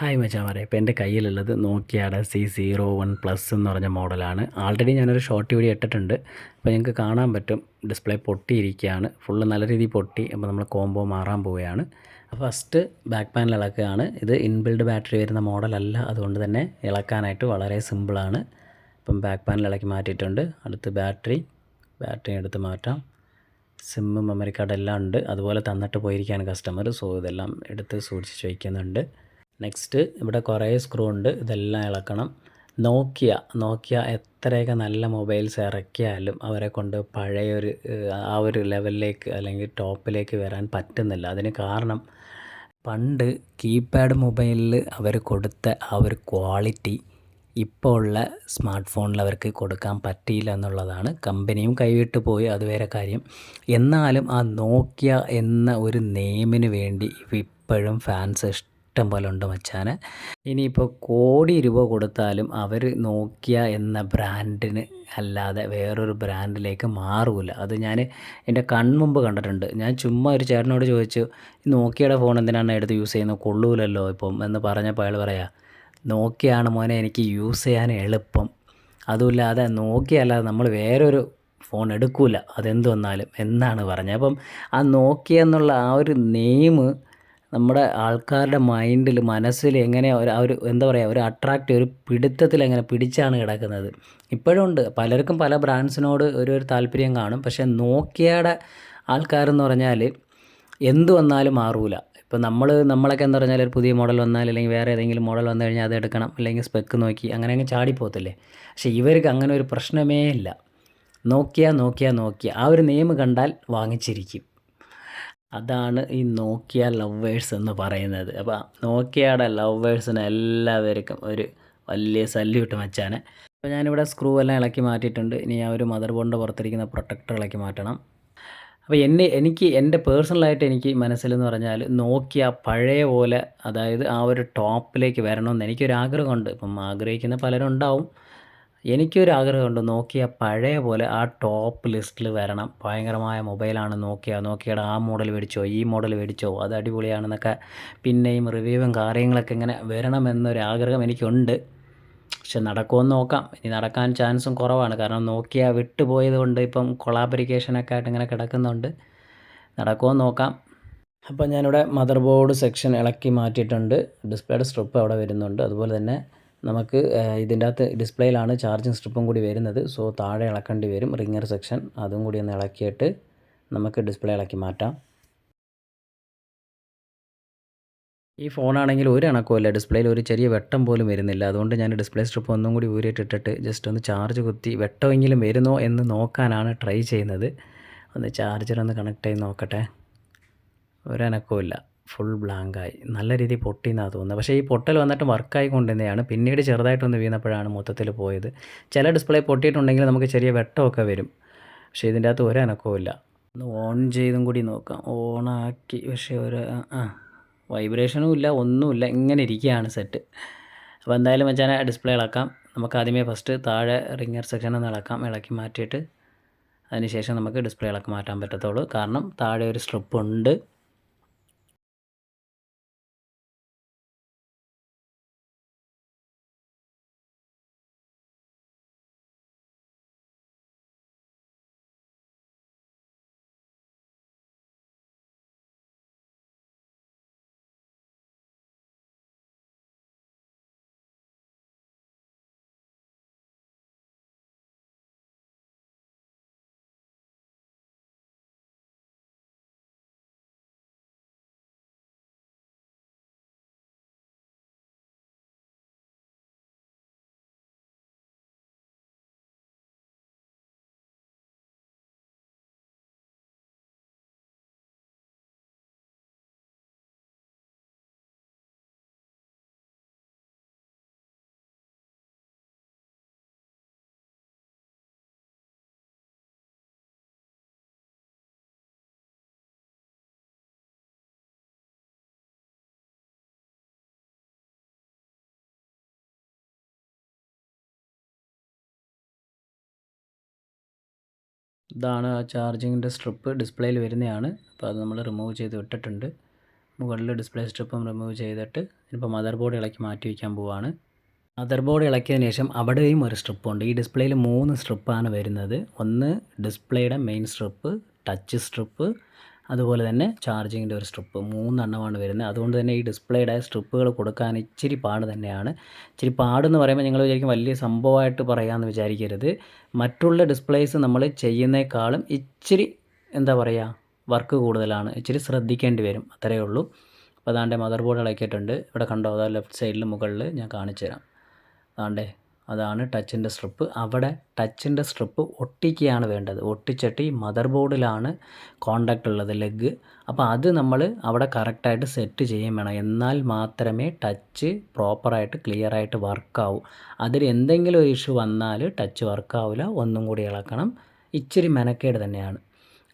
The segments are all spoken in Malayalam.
ഹായ് മച്ചാമാരെ. ഇപ്പോൾ എന്റെ കയ്യിലുള്ളത് നോക്കിയാടെ സി സീറോ വൺ പ്ലസ് എന്ന് പറഞ്ഞ മോഡലാണ്. ആൾറെഡി ഞാനൊരു ഷോർട്ട് വീഡിയോ ഇട്ടിട്ടുണ്ട്. അപ്പോൾ നിങ്ങൾക്ക് കാണാൻ പറ്റും. ഡിസ്പ്ലേ പൊട്ടിയിരിക്കുകയാണ്. ഫുള്ള് നല്ല രീതിയിൽ പൊട്ടി. അപ്പോൾ നമ്മൾ കോംബോ മാറാൻ പോവുകയാണ്. അപ്പോൾ ഫസ്റ്റ് ബാക്ക് പാനൽ ഇളക്കുകയാണ്. ഇത് ഇൻബിൽഡ് ബാറ്ററി വരുന്ന മോഡലല്ല. അതുകൊണ്ട് തന്നെ ഇളക്കാനായിട്ട് വളരെ സിമ്പിളാണ് അപ്പം ബാക്ക് പാനൽ ഇളക്കി മാറ്റിയിട്ടുണ്ട്. അടുത്ത് ബാറ്ററി ബാറ്ററി എടുത്ത് മാറ്റാം. സിമ്മ് മെമ്മറി കാർഡ് എല്ലാം ഉണ്ട്. അതുപോലെ തന്നിട്ട് പോയിരിക്കുകയാണ് കസ്റ്റമർ സോ ഇതെല്ലാം എടുത്ത് സൂക്ഷിച്ച് വയ്ക്കുന്നുണ്ട് നെക്സ്റ്റ് ഇവിടെ കുറേ സ്ക്രൂ ഉണ്ട്. ഇതെല്ലാം ഇളക്കണം. നോക്കിയ നോക്കിയ എത്രയൊക്കെ നല്ല മൊബൈൽസ് ഇറക്കിയാലും അവരെ കൊണ്ട് പഴയൊരു ആ ഒരു ലെവലിലേക്ക് അല്ലെങ്കിൽ ടോപ്പിലേക്ക് വരാൻ പറ്റുന്നില്ല. അതിന് കാരണം പണ്ട് കീപാഡ് മൊബൈലിൽ അവർ കൊടുത്ത ആ ഒരു ക്വാളിറ്റി ഇപ്പോൾ ഉള്ള സ്മാർട്ട് ഫോണിൽ അവർക്ക് കൊടുക്കാൻ പറ്റിയില്ല എന്നുള്ളതാണ് കമ്പനിയും കൈവിട്ട് പോയി അത് വേറെ കാര്യം. എന്നാലും ആ നോക്കിയ എന്ന ഒരു നെയിമിന് വേണ്ടി ഇപ്പോഴും ഫാൻസ് ഇഷ്ടം പോലെ ഉണ്ട് മച്ചാന്. ഇനിയിപ്പോൾ കോടി രൂപ കൊടുത്താലും അവർ നോക്കിയ എന്ന ബ്രാൻഡിന് അല്ലാതെ വേറൊരു ബ്രാൻഡിലേക്ക് മാറൂല. അത് ഞാൻ എന്റെ കൺമുമ്പ് കണ്ടിട്ടുണ്ട്. ഞാൻ ചുമ്മാ ഒരു ചേട്ടനോട് ചോദിച്ചു നോക്കിയുടെ ഫോൺ എന്തിനാണ് എടുത്ത് യൂസ് ചെയ്യുന്നത്? കൊള്ളൂലല്ലോ ഇപ്പം. എന്ന് പറഞ്ഞപ്പോൾ അയാൾ പറയാ നോക്കിയാണ് മോനെ എനിക്ക് യൂസ് ചെയ്യാൻ എളുപ്പം. അതുമില്ലാതെ നോക്കിയല്ലാതെ നമ്മൾ വേറൊരു ഫോൺ എടുക്കൂല. അതെന്ത് വന്നാലും. എന്നാണ് പറഞ്ഞത്. അപ്പം ആ നോക്കിയെന്നുള്ള ആ ഒരു നെയിം നമ്മുടെ ആൾക്കാരുടെ മൈൻഡിൽ മനസ്സിൽ എങ്ങനെ ഒരു ഒരു എന്താ പറയുക ഒരു അട്രാക്റ്റ് ഒരു പിടുത്തത്തിൽ എങ്ങനെ പിടിച്ചാണ് കിടക്കുന്നത്. ഇപ്പോഴും ഉണ്ട്. പലർക്കും പല ബ്രാൻഡ്സിനോട് ഒരു ഒരു താല്പര്യം കാണും. പക്ഷേ നോക്കിയയുടെ ആൾക്കാരെന്ന് പറഞ്ഞാൽ എന്ത് വന്നാലും മാറൂല. ഇപ്പോൾ നമ്മൾ നമ്മളൊക്കെ എന്ന് പറഞ്ഞാൽ ഒരു പുതിയ മോഡൽ വന്നാൽ അല്ലെങ്കിൽ വേറെ ഏതെങ്കിലും മോഡൽ വന്നു കഴിഞ്ഞാൽ അത് എടുക്കണം. അല്ലെങ്കിൽ സ്പെക്ക് നോക്കി അങ്ങനെ അങ്ങ് ചാടിപ്പോകത്തില്ലേ? പക്ഷേ ഇവർക്ക് അങ്ങനെ ഒരു പ്രശ്നമേ ഇല്ല. നോക്കിയ നോക്കിയ നോക്കിയ ആ ഒരു നെയിം കണ്ടാൽ വാങ്ങിച്ചിരിക്കും. അതാണ് ഈ നോക്കിയ ലവേഴ്സ് എന്ന് പറയുന്നത്. അപ്പോൾ നോക്കിയയുടെ ലവേഴ്സിന് എല്ലാവർക്കും ഒരു വലിയ സല്യൂട്ട് മച്ചാനെ അപ്പോൾ ഞാനിവിടെ സ്ക്രൂ എല്ലാം ഇളക്കി മാറ്റിയിട്ടുണ്ട്. ഇനി ആ ഒരു മദർ ബോർഡ് പുറത്തിരിക്കുന്ന പ്രൊട്ടക്ടർ ഇളക്കി മാറ്റണം. അപ്പോൾ എന്നെ എനിക്ക് എന്റെ പേഴ്സണലായിട്ട് എനിക്ക് മനസ്സിലെന്ന് പറഞ്ഞാൽ നോക്കിയ പഴയ പോലെ അതായത് ആ ഒരു ടോപ്പിലേക്ക് വരണമെന്ന് എനിക്കൊരു ആഗ്രഹമുണ്ട് ഇപ്പം ആഗ്രഹിക്കുന്ന പലരും ഉണ്ടാവും എനിക്കൊരു ആഗ്രഹമുണ്ട് നോക്കിയ പഴയ പോലെ ആ ടോപ്പ് ലിസ്റ്റിൽ വരണം. ഭയങ്കരമായ മൊബൈലാണ് നോക്കിയ. നോക്കിയയുടെ ആ മോഡൽ മേടിച്ചോ ഈ മോഡൽ മേടിച്ചോ അത് അടിപൊളിയാണെന്നൊക്കെ പിന്നെയും റിവ്യൂവും കാര്യങ്ങളൊക്കെ ഇങ്ങനെ വരണമെന്നൊരു ആഗ്രഹം എനിക്കുണ്ട്. പക്ഷെ നടക്കുമെന്ന് നോക്കാം. ഇനി നടക്കാൻ ചാൻസും കുറവാണ്. കാരണം നോക്കിയ വിട്ടുപോയത് കൊണ്ട് ഇപ്പം കൊളാബറിക്കേഷനൊക്കെ ആയിട്ട് ഇങ്ങനെ കിടക്കുന്നുണ്ട്. നടക്കുമെന്ന് നോക്കാം. അപ്പോൾ ഞാനിവിടെ മദർ ബോർഡ് സെക്ഷൻ ഇളക്കി മാറ്റിയിട്ടുണ്ട്. ഡിസ്പ്ലേയുടെ സ്ട്രിപ്പ് അവിടെ വരുന്നുണ്ട്. അതുപോലെ തന്നെ നമുക്ക് ഇതിന്റെ അകത്ത് ഡിസ്പ്ലേയിലാണ് ചാർജിങ് സ്ട്രിപ്പും കൂടി വരുന്നത്. സോ താഴെ ഇളക്കേണ്ടി വരും റിങ്ങർ സെക്ഷൻ. അതും കൂടി ഒന്ന് ഇളക്കിയിട്ട് നമുക്ക് ഡിസ്പ്ലേ ഇളക്കി മാറ്റാം. ഈ ഫോണാണെങ്കിൽ ഒരു ഇണക്കമില്ല ഡിസ്പ്ലേയിൽ ഒരു ചെറിയ വെട്ടം പോലും വരുന്നില്ല. അതുകൊണ്ട് ഞാൻ ഡിസ്പ്ലേ സ്ട്രിപ്പ് ഒന്നും കൂടി ഊരിയിട്ടിട്ടിട്ട് ജസ്റ്റ് ഒന്ന് ചാർജ് കുത്തി വെട്ടമെങ്കിലും വരുന്നോ എന്ന് നോക്കാനാണ് ട്രൈ ചെയ്യുന്നത്. ഒന്ന് ചാർജർ ഒന്ന് കണക്ട് ചെയ്ത് നോക്കട്ടെ. ഒരു ഇല്ല. ഫുൾ ബ്ലാങ്കായി നല്ല രീതിയിൽ പൊട്ടിയെന്നാണ് തോന്നുന്നത്. പക്ഷേ ഈ പൊട്ടൽ വന്നിട്ട് വർക്കായി കൊണ്ടുതന്നെയാണ് പിന്നീട് ചെറുതായിട്ടൊന്ന് വീണപ്പോഴാണ് മൊത്തത്തിൽ പോയത്. ചില ഡിസ്പ്ലേ പൊട്ടിയിട്ടുണ്ടെങ്കിൽ നമുക്ക് ചെറിയ വെട്ടമൊക്കെ വരും. പക്ഷേ ഇതിന്റെ അകത്ത് ഒരു അനക്കവുമില്ല ഒന്ന് ഓൺ ചെയ്തും കൂടി നോക്കാം. ഓണാക്കി പക്ഷേ ഒരു ആ വൈബ്രേഷനും ഇല്ല ഒന്നുമില്ല ഇങ്ങനെ ഇരിക്കുകയാണ് സെറ്റ് അപ്പോൾ എന്തായാലും വെച്ചാൽ ഡിസ്പ്ലേ ഇളക്കാം. നമുക്ക് ആദ്യമേ ഫസ്റ്റ് താഴെ റിങ്ങർ സെക്ഷൻ ഒന്ന് ഇളക്കാം. ഇളക്കി മാറ്റിയിട്ട് അതിനുശേഷം നമുക്ക് ഡിസ്പ്ലേ ഇളക്കി മാറ്റാൻ പറ്റത്തുള്ളൂ. കാരണം താഴെ ഒരു സ്ട്രിപ്പ് ഉണ്ട്. ഇതാണ് ആ ചാർജിങ്ങിന്റെ സ്ട്രിപ്പ് ഡിസ്പ്ലേയിൽ വരുന്നതാണ്. അപ്പോൾ അത് നമ്മൾ റിമൂവ് ചെയ്ത് വിട്ടിട്ടുണ്ട്. മുകളിൽ ഡിസ്പ്ലേ സ്ട്രിപ്പും റിമൂവ് ചെയ്തിട്ട് ഇപ്പോൾ മദർ ബോർഡ് ഇളക്കി മാറ്റി വയ്ക്കാൻ പോവാണ്. മദർ ബോർഡ് ഇളക്കിയതിന് ശേഷം അവിടെയും ഒരു സ്ട്രിപ്പുണ്ട് ഈ ഡിസ്പ്ലേയിൽ മൂന്ന് സ്ട്രിപ്പാണ് വരുന്നത്. ഒന്ന് ഡിസ്പ്ലേയുടെ മെയിൻ സ്ട്രിപ്പ് ടച്ച് സ്ട്രിപ്പ് അതുപോലെ തന്നെ ചാർജിങ്ങിന്റെ ഒരു സ്ട്രിപ്പ് മൂന്നെണ്ണമാണ് വരുന്നത്. അതുകൊണ്ട് തന്നെ ഈ ഡിസ്പ്ലേയുടെ സ്ട്രിപ്പുകൾ കൊടുക്കാൻ ഇച്ചിരി പാട് തന്നെയാണ്. ഇച്ചിരി പാടെന്ന് പറയുമ്പോൾ നിങ്ങൾ വിചാരിക്കും വലിയ സംഭവമായിട്ട് പറയാമെന്ന് വിചാരിക്കരുത്. മറ്റുള്ള ഡിസ്പ്ലേസ് നമ്മൾ ചെയ്യുന്നേക്കാളും ഇച്ചിരി എന്താ പറയുക വർക്ക് കൂടുതലാണ്. ഇച്ചിരി ശ്രദ്ധിക്കേണ്ടി വരും. അത്രയേ ഉള്ളൂ. അപ്പോൾ അതാണ്ട് മദർ ബോർഡ് ഇളക്കിയിട്ടുണ്ട്. ഇവിടെ കണ്ടോ? അതാ ലെഫ്റ്റ് സൈഡിൽ മുകളിൽ ഞാൻ കാണിച്ചു തരാം അതാണ്ടേ അതാണ് ടച്ചിന്റെ സ്ട്രിപ്പ്. അവിടെ ടച്ചിന്റെ സ്ട്രിപ്പ് ഒട്ടിക്കുകയാണ് വേണ്ടത്. ഒട്ടിച്ചിട്ട് ഈ മദർ ബോർഡിലാണ് കോണ്ടാക്റ്റ് ഉള്ളത് ലെഗ് അപ്പോൾ അത് നമ്മൾ അവിടെ കറക്റ്റായിട്ട് സെറ്റ് ചെയ്യുകയും വേണം. എന്നാൽ മാത്രമേ ടച്ച് പ്രോപ്പറായിട്ട് ക്ലിയറായിട്ട് വർക്കാവൂ അതിൽ എന്തെങ്കിലും ഒരു ഇഷ്യൂ വന്നാൽ ടച്ച് വർക്കാവില്ല ഒന്നും കൂടി ഇളക്കണം. ഇച്ചിരി മെനക്കേട് തന്നെയാണ്.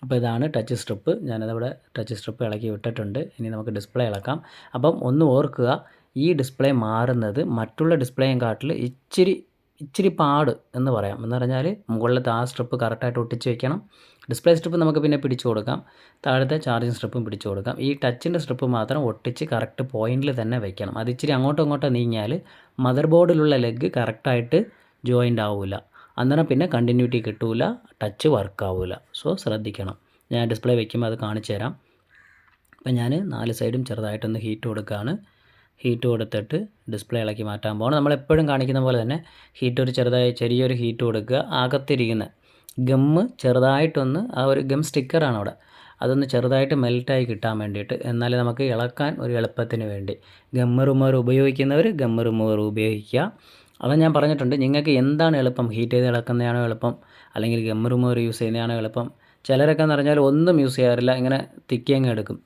അപ്പോൾ ഇതാണ് ടച്ച് സ്ട്രിപ്പ് ഞാനതവിടെ ടച്ച് സ്ട്രിപ്പ് ഇളക്കി വിട്ടിട്ടുണ്ട്. ഇനി നമുക്ക് ഡിസ്പ്ലേ ഇളക്കാം. അപ്പം ഒന്ന് ഓർക്കുക ഈ ഡിസ്പ്ലേ മാറുന്നത് മറ്റുള്ള ഡിസ്പ്ലേയും കാട്ടിൽ ഇച്ചിരി ഇച്ചിരി പാട് എന്ന് പറയാം. എന്ന് പറഞ്ഞാൽ മുകളിലത്തെ ആ സ്ട്രിപ്പ് കറക്റ്റായിട്ട് ഒട്ടിച്ച് വെക്കണം. ഡിസ്പ്ലേ സ്ട്രിപ്പ് നമുക്ക് പിന്നെ പിടിച്ചു കൊടുക്കാം. താഴത്തെ ചാർജിങ് സ്ട്രിപ്പും പിടിച്ചു കൊടുക്കാം. ഈ ടച്ചിന്റെ സ്ട്രിപ്പ് മാത്രം ഒട്ടിച്ച് കറക്റ്റ് പോയിന്റിൽ തന്നെ വെക്കണം. അത് ഇച്ചിരി അങ്ങോട്ടും ഇങ്ങോട്ടും നീങ്ങിയാൽ മദർ ബോർഡിലുള്ള ലെഗ് കറക്റ്റായിട്ട് ജോയിന്റ് ആവില്ല അന്നേരം പിന്നെ കണ്ടിന്യൂറ്റി കിട്ടില്ല ടച്ച് വർക്ക് ആവില്ല സോ ശ്രദ്ധിക്കണം. ഞാൻ ഡിസ്പ്ലേ വയ്ക്കുമ്പോൾ അത് കാണിച്ചു തരാം. അപ്പം ഞാൻ നാല് സൈഡും ചെറുതായിട്ടൊന്ന് ഹീറ്റ് കൊടുക്കുകയാണ് ഹീറ്റ് കൊടുത്തിട്ട് ഡിസ്പ്ലേ ഇളക്കി മാറ്റാൻ പോകണം നമ്മളെപ്പോഴും കാണിക്കുന്ന പോലെ തന്നെ ഹീറ്റ് ഒരു ചെറുതായി ചെറിയൊരു ഹീറ്റ് കൊടുക്കുക അകത്തിരിക്കുന്ന ഗമ്മ് ചെറുതായിട്ടൊന്ന് ആ ഒരു ഗം സ്റ്റിക്കറാണ് അവിടെ. അതൊന്ന് ചെറുതായിട്ട് മെൽറ്റായി കിട്ടാൻ വേണ്ടിയിട്ട് എന്നാലേ നമുക്ക് ഇളക്കാൻ ഒരു എളുപ്പത്തിന് വേണ്ടി ഗമ്മ് റിമൂവർ ഉപയോഗിക്കുന്നവർ ഗമ്മ് റിമൂവർ ഉപയോഗിക്കുക. അത് ഞാൻ പറഞ്ഞിട്ടുണ്ട് നിങ്ങൾക്ക് എന്താണ് എളുപ്പം? ഹീറ്റ് ചെയ്ത് ഇളക്കുന്നതാണോ എളുപ്പം? അല്ലെങ്കിൽ ഗമ്മ് റിമൂവർ യൂസ് ചെയ്യുന്നതാണോ എളുപ്പം? ചിലരൊക്കെ എന്ന് പറഞ്ഞാൽ ഒന്നും യൂസ് ചെയ്യാറില്ല ഇങ്ങനെ തിക്കിയങ്ങ് എടുക്കും.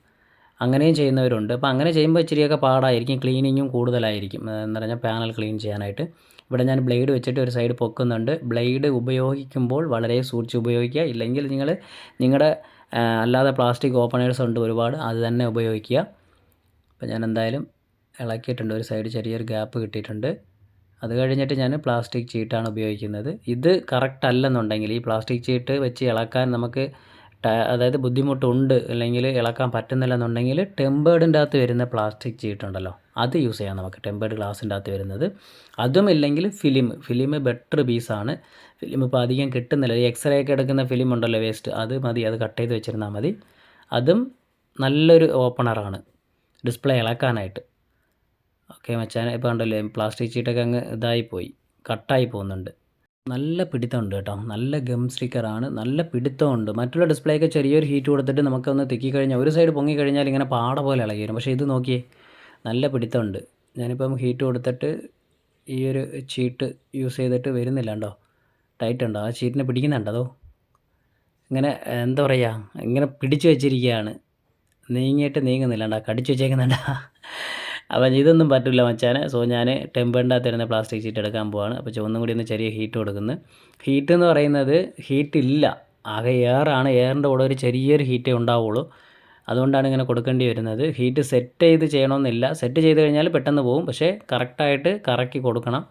അങ്ങനെയും ചെയ്യുന്നവരുണ്ട്. അപ്പോൾ അങ്ങനെ ചെയ്യുമ്പോൾ ഇച്ചിരിയൊക്കെ പാടായിരിക്കും. ക്ലീനിങ്ങും കൂടുതലായിരിക്കും. എന്ന് പറഞ്ഞാൽ പാനൽ ക്ലീൻ ചെയ്യാനായിട്ട്. ഇവിടെ ഞാൻ ബ്ലേഡ് വെച്ചിട്ട് ഒരു സൈഡ് പൊക്കുന്നുണ്ട്. ബ്ലേഡ് ഉപയോഗിക്കുമ്പോൾ വളരെ സൂക്ഷിച്ച് ഉപയോഗിക്കുക. ഇല്ലെങ്കിൽ നിങ്ങൾ നിങ്ങളുടെ അല്ലാതെ പ്ലാസ്റ്റിക് ഓപ്പണേഴ്സ് ഉണ്ട് ഒരുപാട് അത് തന്നെ ഉപയോഗിക്കുക. അപ്പോൾ ഞാൻ എന്തായാലും ഇളക്കിയിട്ടുണ്ട്. ഒരു സൈഡ് ചെറിയൊരു ഗ്യാപ്പ് കിട്ടിയിട്ടുണ്ട്. അത് കഴിഞ്ഞിട്ട് ഞാൻ പ്ലാസ്റ്റിക് ചീട്ടാണ് ഉപയോഗിക്കുന്നത്. ഇത് കറക്റ്റ് അല്ലെന്നുണ്ടെങ്കിൽ ഈ പ്ലാസ്റ്റിക് ചീട്ട് വെച്ച് ഇളക്കാൻ നമുക്ക് അതായത് ബുദ്ധിമുട്ടുണ്ട് അല്ലെങ്കിൽ ഇളക്കാൻ പറ്റുന്നില്ല എന്നുണ്ടെങ്കിൽ ടെമ്പേർഡിന്റെ അകത്ത് വരുന്ന പ്ലാസ്റ്റിക് ചീട്ടുണ്ടല്ലോ അത് യൂസ് ചെയ്യാം നമുക്ക്. ടെമ്പേർഡ് ഗ്ലാസിന്റെ അകത്ത് വരുന്നത്. അതും ഇല്ലെങ്കിൽ ഫിലിം ഫിലിം ബെറ്റർ പീസാണ്. ഫിലിം ഇപ്പോൾ അധികം കിട്ടുന്നില്ല. ഈ എക്സ്റേ ഒക്കെ എടുക്കുന്ന ഫിലിം ഉണ്ടല്ലോ വേസ്റ്റ്. അത് മതി അത് കട്ട് ചെയ്ത് വെച്ചിരുന്നാൽ മതി. അതും നല്ലൊരു ഓപ്പണറാണ്. ഡിസ്പ്ലേ ഇളക്കാനായിട്ട്. ഓക്കെ മച്ചാൻ ഇപ്പോൾ ഉണ്ടല്ലോ പ്ലാസ്റ്റിക് ചീട്ടൊക്കെ അങ്ങ് ഇതായി പോയി കട്ടായി പോകുന്നുണ്ട്. നല്ല പിടുത്തമുണ്ട് കേട്ടോ. നല്ല ഗം സ്റ്റിക്കറാണ് നല്ല പിടുത്തമുണ്ട്. മറ്റുള്ള ഡിസ്പ്ലേക്ക് ചെറിയൊരു ഹീറ്റ് കൊടുത്തിട്ട് നമുക്കൊന്ന് തിക്കി കഴിഞ്ഞാൽ ഒരു സൈഡ് പൊങ്ങി കഴിഞ്ഞാൽ ഇങ്ങനെ പാട പോലെ ഇളകി വരും. പക്ഷേ ഇത് നോക്കിയേ നല്ല പിടുത്തമുണ്ട്. ഞാനിപ്പം ഹീറ്റ് കൊടുത്തിട്ട് ഈ ഒരു ചീട്ട് യൂസ് ചെയ്തിട്ട് വരുന്നില്ല കേട്ടോ ടൈറ്റ് ഉണ്ടോ? ആ ചീറ്റിനെ പിടിക്കുന്നുണ്ടോ ഇങ്ങനെ എന്താ പറയുക ഇങ്ങനെ പിടിച്ചു വെച്ചിരിക്കുകയാണ്. നീങ്ങിയിട്ട് നീങ്ങുന്നില്ല കടിച്ചു വെച്ചേക്കുന്നുണ്ടാ? അപ്പം ഇതൊന്നും പറ്റില്ല മച്ചാനെ. സോ ഞാൻ ടെമ്പറിന്റെ അകത്ത് വരുന്ന പ്ലാസ്റ്റിക് ഷീറ്റ് എടുക്കാൻ പോവാണ്. അപ്പോൾ ചുവന്നും കൂടി ഒന്ന് ചെറിയ ഹീറ്റ് കൊടുക്കുന്നു. ഹീറ്റ് എന്ന് പറയുന്നത് ഹീറ്റ് ഇല്ല. ആകെ എയറാണ് എയറിന്റെ കൂടെ ഒരു ചെറിയൊരു ഹീറ്റേ ഉണ്ടാവുള്ളൂ. അതുകൊണ്ടാണ് ഇങ്ങനെ കൊടുക്കേണ്ടി വരുന്നത്. ഹീറ്റ് സെറ്റ് ചെയ്ത് ചെയ്യണമെന്നില്ല സെറ്റ് ചെയ്ത് കഴിഞ്ഞാൽ പെട്ടെന്ന് പോകും പക്ഷേ കറക്റ്റായിട്ട് കറക്കി കൊടുക്കണം.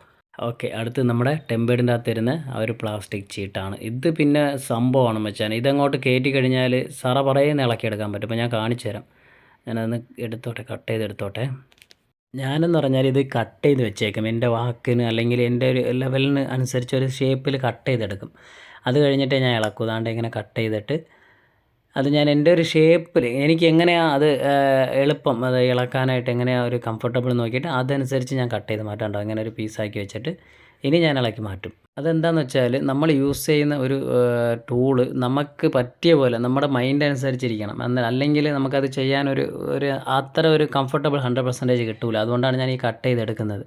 ഓക്കെ അടുത്ത് നമ്മുടെ ടെമ്പേഡിന്റെ അകത്ത് തരുന്ന ആ ഒരു പ്ലാസ്റ്റിക് ചീട്ടാണ് ഇത് പിന്നെ സംഭവമാണ് മച്ചാൻ ഇതങ്ങോട്ട് കയറ്റി കഴിഞ്ഞാൽ സറ പറയുന്ന ഇളക്കിയെടുക്കാൻ പറ്റും. അപ്പോൾ ഞാൻ കാണിച്ചു തരാം ഞാനതൊന്ന് എടുത്തോട്ടെ കട്ട് ചെയ്ത് എടുത്തോട്ടെ ഞാനെന്ന് പറഞ്ഞാൽ ഇത് കട്ട് ചെയ്ത് വെച്ചേക്കും. എന്റെ വാക്കിന് അല്ലെങ്കിൽ എന്റെ ഒരു ലെവലിന് അനുസരിച്ച് ഒരു ഷേപ്പിൽ കട്ട് ചെയ്തെടുക്കും. അത് കഴിഞ്ഞിട്ടേ ഞാൻ ഇളക്കൂ. അതാണ്ട് ഇങ്ങനെ കട്ട് ചെയ്തിട്ട് അത് ഞാൻ എന്റെ ഒരു ഷേപ്പിൽ എനിക്ക് എങ്ങനെയാണ് അത് എളുപ്പം അത് ഇളക്കാനായിട്ട് എങ്ങനെയാണ് ഒരു കംഫർട്ടബിൾ നോക്കിയിട്ട് അതനുസരിച്ച് ഞാൻ കട്ട് ചെയ്ത് മാറ്റാണ്ടോ അങ്ങനെ ഒരു പീസാക്കി വെച്ചിട്ട് ഇനി ഞാൻ ഇളക്കി മാറ്റും. അതെന്താണെന്ന് വെച്ചാൽ നമ്മൾ യൂസ് ചെയ്യുന്ന ഒരു ടൂൾ നമുക്ക് പറ്റിയ പോലെ നമ്മുടെ മൈൻഡ് അനുസരിച്ചിരിക്കണം. എന്നാൽ അല്ലെങ്കിൽ നമുക്കത് ചെയ്യാനൊരു ഒരു അത്ര ഒരു കംഫർട്ടബിൾ ഹൺഡ്രഡ് പെർസെന്റേജ് കിട്ടില്ല അതുകൊണ്ടാണ് ഞാൻ ഈ കട്ട് ചെയ്തെടുക്കുന്നത്.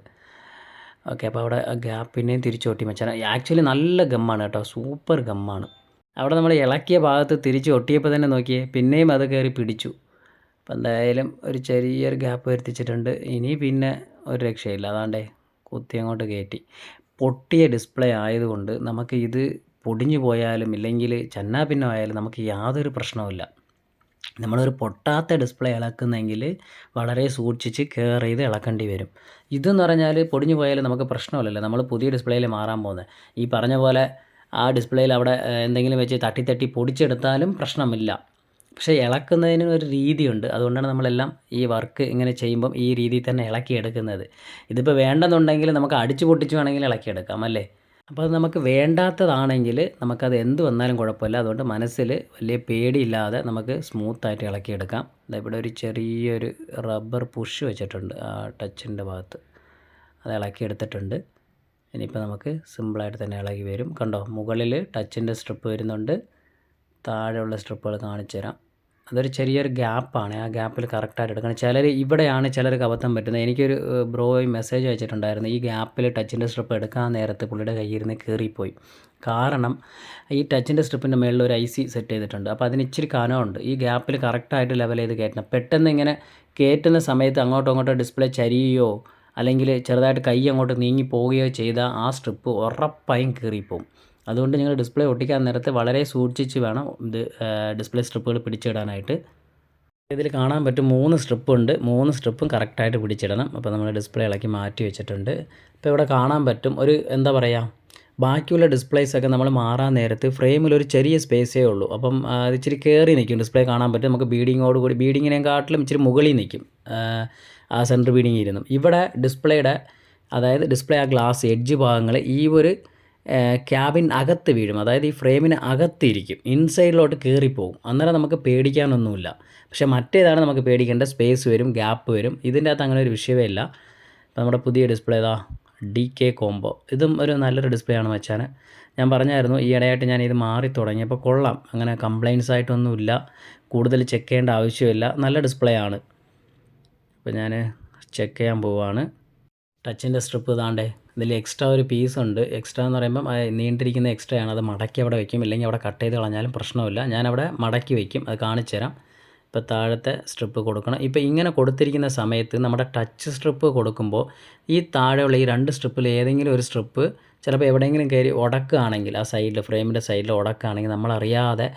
ഓക്കെ അപ്പോൾ അവിടെ ഗ്യാപ്പിനെയും തിരിച്ചോട്ടി വെച്ചാൽ ആക്ച്വലി നല്ല ഗമ്മാണ് കേട്ടോ. സൂപ്പർ ഗമ്മാണ് അവിടെ നമ്മൾ ഇളക്കിയ ഭാഗത്ത് തിരിച്ച് ഒട്ടിയപ്പോൾ തന്നെ നോക്കിയേ പിന്നെയും അത് കയറി പിടിച്ചു. അപ്പം എന്തായാലും ഒരു ചെറിയൊരു ഗ്യാപ്പ് വരുത്തിച്ചിട്ടുണ്ട്. ഇനി പിന്നെ ഒരു രക്ഷയില്ല. അതാണ്ടേ കുത്തി അങ്ങോട്ട് കയറ്റി. പൊട്ടിയ ഡിസ്പ്ലേ ആയതുകൊണ്ട് നമുക്ക് ഇത് പൊടിഞ്ഞു പോയാലും ഇല്ലെങ്കിൽ ചന്നാ ആയാലും നമുക്ക് യാതൊരു പ്രശ്നവുമില്ല നമ്മളൊരു പൊട്ടാത്ത ഡിസ്പ്ലേ ഇളക്കുന്നെങ്കിൽ വളരെ സൂക്ഷിച്ച് കെയർ ചെയ്ത് ഇളക്കേണ്ടി വരും. ഇതെന്ന് പറഞ്ഞാൽ പൊടിഞ്ഞു പോയാലും നമുക്ക് പ്രശ്നമില്ലല്ലോ. നമ്മൾ പുതിയ ഡിസ്പ്ലേയിൽ മാറാൻ പോകുന്നത്. ഈ പറഞ്ഞ പോലെ ആ ഡിസ്പ്ലേയിൽ അവിടെ എന്തെങ്കിലും വെച്ച് തട്ടി തട്ടി പൊടിച്ചെടുത്താലും പ്രശ്നമില്ല. പക്ഷേ ഇളക്കുന്നതിന് ഒരു രീതിയുണ്ട്. അതുകൊണ്ടാണ് നമ്മളെല്ലാം ഈ വർക്ക് ഇങ്ങനെ ചെയ്യുമ്പം ഈ രീതിയിൽ തന്നെ ഇളക്കിയെടുക്കുന്നത്. ഇതിപ്പോൾ വേണ്ടെന്നുണ്ടെങ്കിൽ നമുക്ക് അടിച്ചു പൊട്ടിച്ച് വേണമെങ്കിൽ ഇളക്കിയെടുക്കാം അല്ലേ? അപ്പോൾ അത് നമുക്ക് വേണ്ടാത്തതാണെങ്കിൽ നമുക്കത് എന്ത് വന്നാലും കുഴപ്പമില്ല. അതുകൊണ്ട് മനസ്സിൽ വലിയ പേടിയില്ലാതെ നമുക്ക് സ്മൂത്തായിട്ട് ഇളക്കിയെടുക്കാം. ഇവിടെ ഒരു ചെറിയൊരു റബ്ബർ പുഷ് വെച്ചിട്ടുണ്ട് ആ ടച്ചിന്റെ ഭാഗത്ത്. അത് ഇളക്കിയെടുത്തിട്ടുണ്ട്. ഇനിയിപ്പോൾ നമുക്ക് സിമ്പിളായിട്ട് തന്നെ ഇളകി വരും. കണ്ടോ മുകളിൽ ടച്ചിന്റെ സ്ട്രിപ്പ് വരുന്നുണ്ട്. താഴെയുള്ള സ്ട്രിപ്പുകൾ കാണിച്ചു തരാം. അതൊരു ചെറിയൊരു ഗ്യാപ്പാണ് ആ ഗ്യാപ്പിൽ കറക്റ്റായിട്ട് എടുക്കണം. ചിലർ ഇവിടെയാണ് ചിലർക്ക് അബദ്ധം പറ്റുന്നത്. എനിക്കൊരു ബ്രോയി മെസ്സേജ് അയച്ചിട്ടുണ്ടായിരുന്നു. ഈ ഗ്യാപ്പിൽ ടച്ചിന്റെ സ്ട്രിപ്പ് എടുക്കാൻ നേരത്തെ പുള്ളിയുടെ കയ്യിൽ നിന്ന് കയറിപ്പോയി കാരണം ഈ ടച്ചിന്റെ സ്ട്രിപ്പിന്റെ മുകളിൽ ഒരു ഐ സി സെറ്റ് ചെയ്തിട്ടുണ്ട്. അപ്പോൾ അതിന് ഇച്ചിരി കനമുണ്ട്. ഈ ഗ്യാപ്പിൽ കറക്റ്റായിട്ട് ലെവൽ ചെയ്ത് കയറ്റണം പെട്ടെന്ന് ഇങ്ങനെ കയറ്റുന്ന സമയത്ത് അങ്ങോട്ടോ ഇങ്ങോട്ടോ ഡിസ്പ്ലേ ചരിയുകയോ അല്ലെങ്കിൽ ചെറുതായിട്ട് കൈ അങ്ങോട്ട് നീങ്ങി പോവുകയോ ചെയ്ത ആ സ്ട്രിപ്പ് ഉറപ്പായും കീറിപ്പോവും. അതുകൊണ്ട് നിങ്ങൾ ഡിസ്പ്ലേ ഒട്ടിക്കാൻ നേരത്തെ വളരെ സൂക്ഷിച്ച് വേണം ഇത് ഡിസ്പ്ലേ സ്ട്രിപ്പുകൾ പിടിച്ചിടാനായിട്ട്. ഇതിൽ കാണാൻ പറ്റും മൂന്ന് സ്ട്രിപ്പ് ഉണ്ട്. മൂന്ന് സ്ട്രിപ്പും കറക്റ്റായിട്ട് പിടിച്ചിടണം. അപ്പോൾ നമ്മൾ ഡിസ്പ്ലേ ഇളക്കി മാറ്റി വെച്ചിട്ടുണ്ട്. ഇപ്പോൾ ഇവിടെ കാണാൻ പറ്റും ഒരു എന്താ പറയുക ബാക്കിയുള്ള ഡിസ്പ്ലേസ് ഒക്കെ നമ്മൾ മാറാൻ നേരത്ത് ഫ്രെയിമിൽ ഒരു ചെറിയ സ്പേസേ ഉള്ളൂ. അപ്പം ഇച്ചിരി കയറി നിൽക്കും. ഡിസ്പ്ലേ കാണാൻ പറ്റും. നമുക്ക് ബീഡിങ്ങോട് കൂടി ബീഡിങ്ങിനെക്കാട്ടിലും ഇച്ചിരി മുകളിൽ നിൽക്കും. ആ സെന്റർ ബീഡിങ് ഇരുന്നു. ഇവിടെ ഡിസ്പ്ലേയുടെ അതായത് ഡിസ്പ്ലേ ആ ഗ്ലാസ് എഡ്ജ് ഭാഗങ്ങൾ ഈ ഒരു ക്യാബിൻ അകത്ത് വീഴും. അതായത് ഈ ഫ്രെയിമിന് അകത്തിരിക്കും. ഇൻസൈഡിലോട്ട് കയറിപ്പോവും അന്നേരം നമുക്ക് പേടിക്കാനൊന്നുമില്ല. പക്ഷേ മറ്റേതാണ് നമുക്ക് പേടിക്കേണ്ട സ്പേസ് വരും ഗ്യാപ്പ് വരും. ഇതിന്റെ അകത്ത് അങ്ങനെ ഒരു വിഷയമേ ഇല്ല. നമ്മുടെ പുതിയ ഡിസ്പ്ലേ ഇതാ ഡി കെ കോംബോ ഇതും ഒരു നല്ലൊരു ഡിസ്പ്ലേ ആണ് വെച്ചാൽ ഞാൻ പറഞ്ഞായിരുന്നു. ഈ ഇടയായിട്ട് ഞാൻ ഇത് മാറി തുടങ്ങിയപ്പോൾ കൊള്ളാം. അങ്ങനെ കംപ്ലയിൻസ് ആയിട്ടൊന്നുമില്ല. കൂടുതൽ ചെക്ക് ചെയ്യേണ്ട ആവശ്യമില്ല. നല്ല ഡിസ്പ്ലേ ആണ്. അപ്പോൾ ഞാൻ ചെക്ക് ചെയ്യാൻ പോവാണ്. ടച്ചിന്റെ സ്ട്രിപ്പ് ഇതാണ്ടേ ഇതിൽ എക്സ്ട്രാ ഒരു പീസ് ഉണ്ട്. എക്സ്ട്രാ എന്ന് പറയുമ്പം നീണ്ടിരിക്കുന്ന എക്സ്ട്രാ ആണ്. അത് മടക്കി അവിടെ വയ്ക്കും ഇല്ലെങ്കിൽ അവിടെ കട്ട് ചെയ്ത് കളഞ്ഞാലും പ്രശ്നമില്ല. ഞാനവിടെ മടക്കി വയ്ക്കും അത് കാണിച്ചു തരാം. ഇപ്പോൾ താഴത്തെ സ്ട്രിപ്പ് കൊടുക്കണം. ഇപ്പോൾ ഇങ്ങനെ കൊടുത്തിരിക്കുന്ന സമയത്ത് നമ്മുടെ ടച്ച് സ്ട്രിപ്പ് കൊടുക്കുമ്പോൾ ഈ താഴെയുള്ള ഈ രണ്ട് സ്ട്രിപ്പിൽ ഏതെങ്കിലും ഒരു സ്ട്രിപ്പ് ചിലപ്പോൾ എവിടെയെങ്കിലും കയറി ഉടക്കുകയാണെങ്കിൽ ആ സൈഡിൽ ഫ്രെയിമിന്റെ സൈഡിൽ ഉടക്കുകയാണെങ്കിൽ നമ്മളറിയാതെ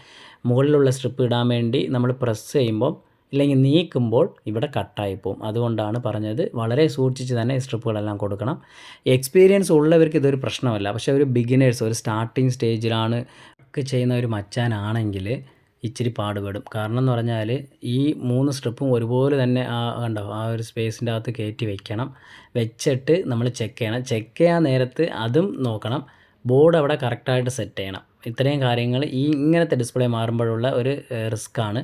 മുകളിലുള്ള സ്ട്രിപ്പ് ഇടാൻ വേണ്ടി നമ്മൾ പ്രസ് ചെയ്യുമ്പോൾ ഇല്ലെങ്കിൽ നീക്കുമ്പോൾ ഇവിടെ കട്ടായി പോകും അതുകൊണ്ടാണ് പറഞ്ഞത് വളരെ സൂക്ഷിച്ച് തന്നെ സ്ട്രിപ്പുകളെല്ലാം കൊടുക്കണം. എക്സ്പീരിയൻസ് ഉള്ളവർക്ക് ഇതൊരു പ്രശ്നമല്ല. പക്ഷേ ഒരു ബിഗിനേഴ്സ് ഒരു സ്റ്റാർട്ടിങ് സ്റ്റേജിലാണ് ഒക്കെ ചെയ്യുന്ന ഒരു മച്ചാനാണെങ്കിൽ ഇച്ചിരി പാടുപെടും. കാരണം എന്ന് പറഞ്ഞാൽ ഈ മൂന്ന് സ്ട്രിപ്പും ഒരുപോലെ തന്നെ ആ കണ്ടോ ആ ഒരു സ്പേസിന്റെ അകത്ത് കയറ്റി വെക്കണം. വെച്ചിട്ട് നമ്മൾ ചെക്ക് ചെയ്യണം. ചെക്ക് ചെയ്യാൻ നേരത്ത് അതും നോക്കണം. ബോർഡ് അവിടെ കറക്റ്റായിട്ട് സെറ്റ് ചെയ്യണം. ഇത്രയും കാര്യങ്ങൾ ഈ ഇങ്ങനത്തെ ഡിസ്പ്ലേ മാറുമ്പോഴുള്ള ഒരു റിസ്ക്കാണ്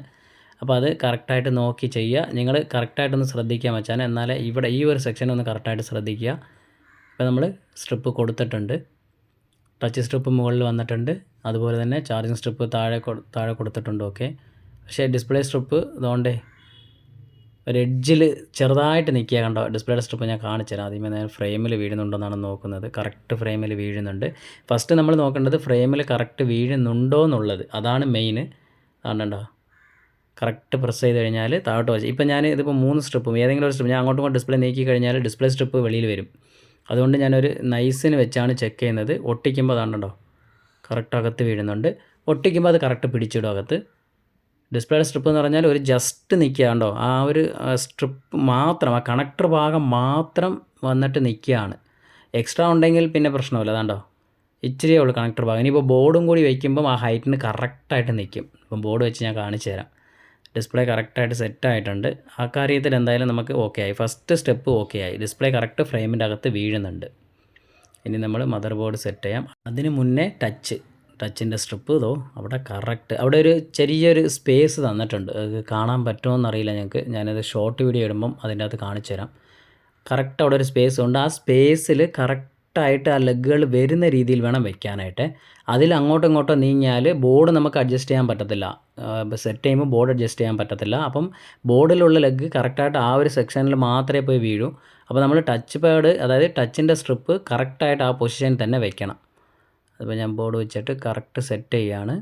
അപ്പോൾ അത് കറക്റ്റായിട്ട് നോക്കി ചെയ്യുക. നിങ്ങൾ കറക്റ്റായിട്ടൊന്ന് ശ്രദ്ധിക്കുക മച്ചാൻ എന്നാലേ ഇവിടെ ഈ ഒരു സെക്ഷൻ ഒന്ന് കറക്റ്റായിട്ട് ശ്രദ്ധിക്കുക. ഇപ്പോൾ നമ്മൾ സ്ട്രിപ്പ് കൊടുത്തിട്ടുണ്ട്. ടച്ച് സ്ട്രിപ്പ് മുകളിൽ വന്നിട്ടുണ്ട്. അതുപോലെ തന്നെ ചാർജിങ് സ്ട്രിപ്പ് താഴെ താഴെ കൊടുത്തിട്ടുണ്ട്. ഓക്കെ പക്ഷേ ഡിസ്പ്ലേ സ്ട്രിപ്പ് ഇതുകൊണ്ടേ ഒരു എഡ്ജിൽ ചെറുതായിട്ട് നിൽക്കുക കണ്ടോ? ഡിസ്പ്ലേയുടെ സ്ട്രിപ്പ് ഞാൻ കാണിച്ചു തരാം. ആദ്യമേ നേരെ ഫ്രെയിമിൽ വീഴുന്നുണ്ടോയെന്നാണ് നോക്കുന്നത്. കറക്റ്റ് ഫ്രെയിമിൽ വീഴുന്നുണ്ട്. ഫസ്റ്റ് നമ്മൾ നോക്കേണ്ടത് ഫ്രെയിമിൽ കറക്റ്റ് വീഴുന്നുണ്ടോ എന്നുള്ളത്. അതാണ് മെയിൻ കാണണ്ടോ കറക്റ്റ് പ്രസ് ചെയ്ത് കഴിഞ്ഞാൽ താഴോട്ട് വെച്ച് ഇപ്പം ഞാൻ ഇതിപ്പോൾ മൂന്ന് സ്ട്രിപ്പും ഏതെങ്കിലും ഒരു സ്ട്രിപ്പ് ഞാൻ അങ്ങോട്ടും ഡിസ്പ്ലേ നീക്കി കഴിഞ്ഞാൽ ഡിസ്പ്ലേ സ്ട്രിപ്പ് വെളിയിൽ വരും. അതുകൊണ്ട് ഞാനൊരു നൈസിന് വെച്ചാണ് ചെക്ക് ചെയ്യുന്നത്. ഒട്ടിക്കുമ്പോൾ അതാണ്ടോ കറക്റ്റ് അകത്ത് വീഴുന്നുണ്ട്. ഒട്ടിക്കുമ്പോൾ അത് കറക്റ്റ് പിടിച്ചിടും അകത്ത്. ഡിസ്പ്ലേയുടെ സ്ട്രിപ്പ് എന്ന് പറഞ്ഞാൽ ഒരു ജസ്റ്റ് നിൽക്കുകയാണ്ടോ ആ ഒരു സ്ട്രിപ്പ് മാത്രം ആ കണക്ടർ ഭാഗം മാത്രം വന്നിട്ട് നിൽക്കുകയാണ് എക്സ്ട്രാ ഉണ്ടെങ്കിൽ പിന്നെ പ്രശ്നമില്ല അതാണ്ടോ? ഇച്ചിരിയേ ഉള്ളൂ കണക്ടർ ഭാഗം. ഇനിയിപ്പോൾ ബോർഡും കൂടി വയ്ക്കുമ്പം ആ ഹൈറ്റിന് കറക്റ്റായിട്ട് നിൽക്കും ഇപ്പം ബോർഡ് വെച്ച് ഞാൻ കാണിച്ചു തരാം. ഡിസ്പ്ലേ കറക്റ്റായിട്ട് സെറ്റ് ആയിട്ടുണ്ട് ആ കാര്യത്തിൽ എന്തായാലും നമുക്ക് ഓക്കെ ആയി. ഫസ്റ്റ് സ്റ്റെപ്പ് ഓക്കെ ആയി. ഡിസ്പ്ലേ കറക്റ്റ് ഫ്രെയിമിന്റെ അകത്ത് വീഴുന്നുണ്ട്. ഇനി നമ്മൾ മദർ ബോർഡ് സെറ്റ് ചെയ്യാം. അതിന് മുന്നേ ടച്ച് ടച്ചിന്റെ സ്ട്രിപ്പ് ഇതോ അവിടെ കറക്റ്റ് അവിടെ ഒരു ചെറിയൊരു സ്പേസ് തന്നിട്ടുണ്ട്. അത് കാണാൻ പറ്റുമോ എന്നറിയില്ല ഞങ്ങൾക്ക്. ഞാനത് ഷോർട്ട് വീഡിയോ ഇടുമ്പം അതിന്റെ അകത്ത് കാണിച്ചു തരാം കറക്റ്റ് അവിടെ ഒരു സ്പേസ് ഉണ്ട്. ആ സ്പേസിൽ കറക്റ്റ് കറക്റ്റായിട്ട് ആ ലെഗുകൾ വരുന്ന രീതിയിൽ വേണം വെക്കാനായിട്ട്. അതിൽ അങ്ങോട്ടും ഇങ്ങോട്ടും നീങ്ങിയാൽ ബോർഡ് നമുക്ക് അഡ്ജസ്റ്റ് ചെയ്യാൻ പറ്റത്തില്ല. സെറ്റ് ചെയ്യുമ്പോൾ ബോർഡ് അഡ്ജസ്റ്റ് ചെയ്യാൻ പറ്റത്തില്ല. അപ്പം ബോർഡിലുള്ള ലെഗ് കറക്റ്റായിട്ട് ആ ഒരു സെക്ഷനിൽ മാത്രമേ പോയി വീഴൂ. അപ്പോൾ നമ്മൾ ടച്ച് പാഡ് അതായത് ടച്ചിന്റെ സ്ട്രിപ്പ് കറക്റ്റായിട്ട് ആ പൊസിഷനിൽ തന്നെ വെക്കണം. അതിപ്പോൾ ഞാൻ ബോർഡ് വെച്ചിട്ട് കറക്റ്റ് സെറ്റ് ചെയ്യാണ്.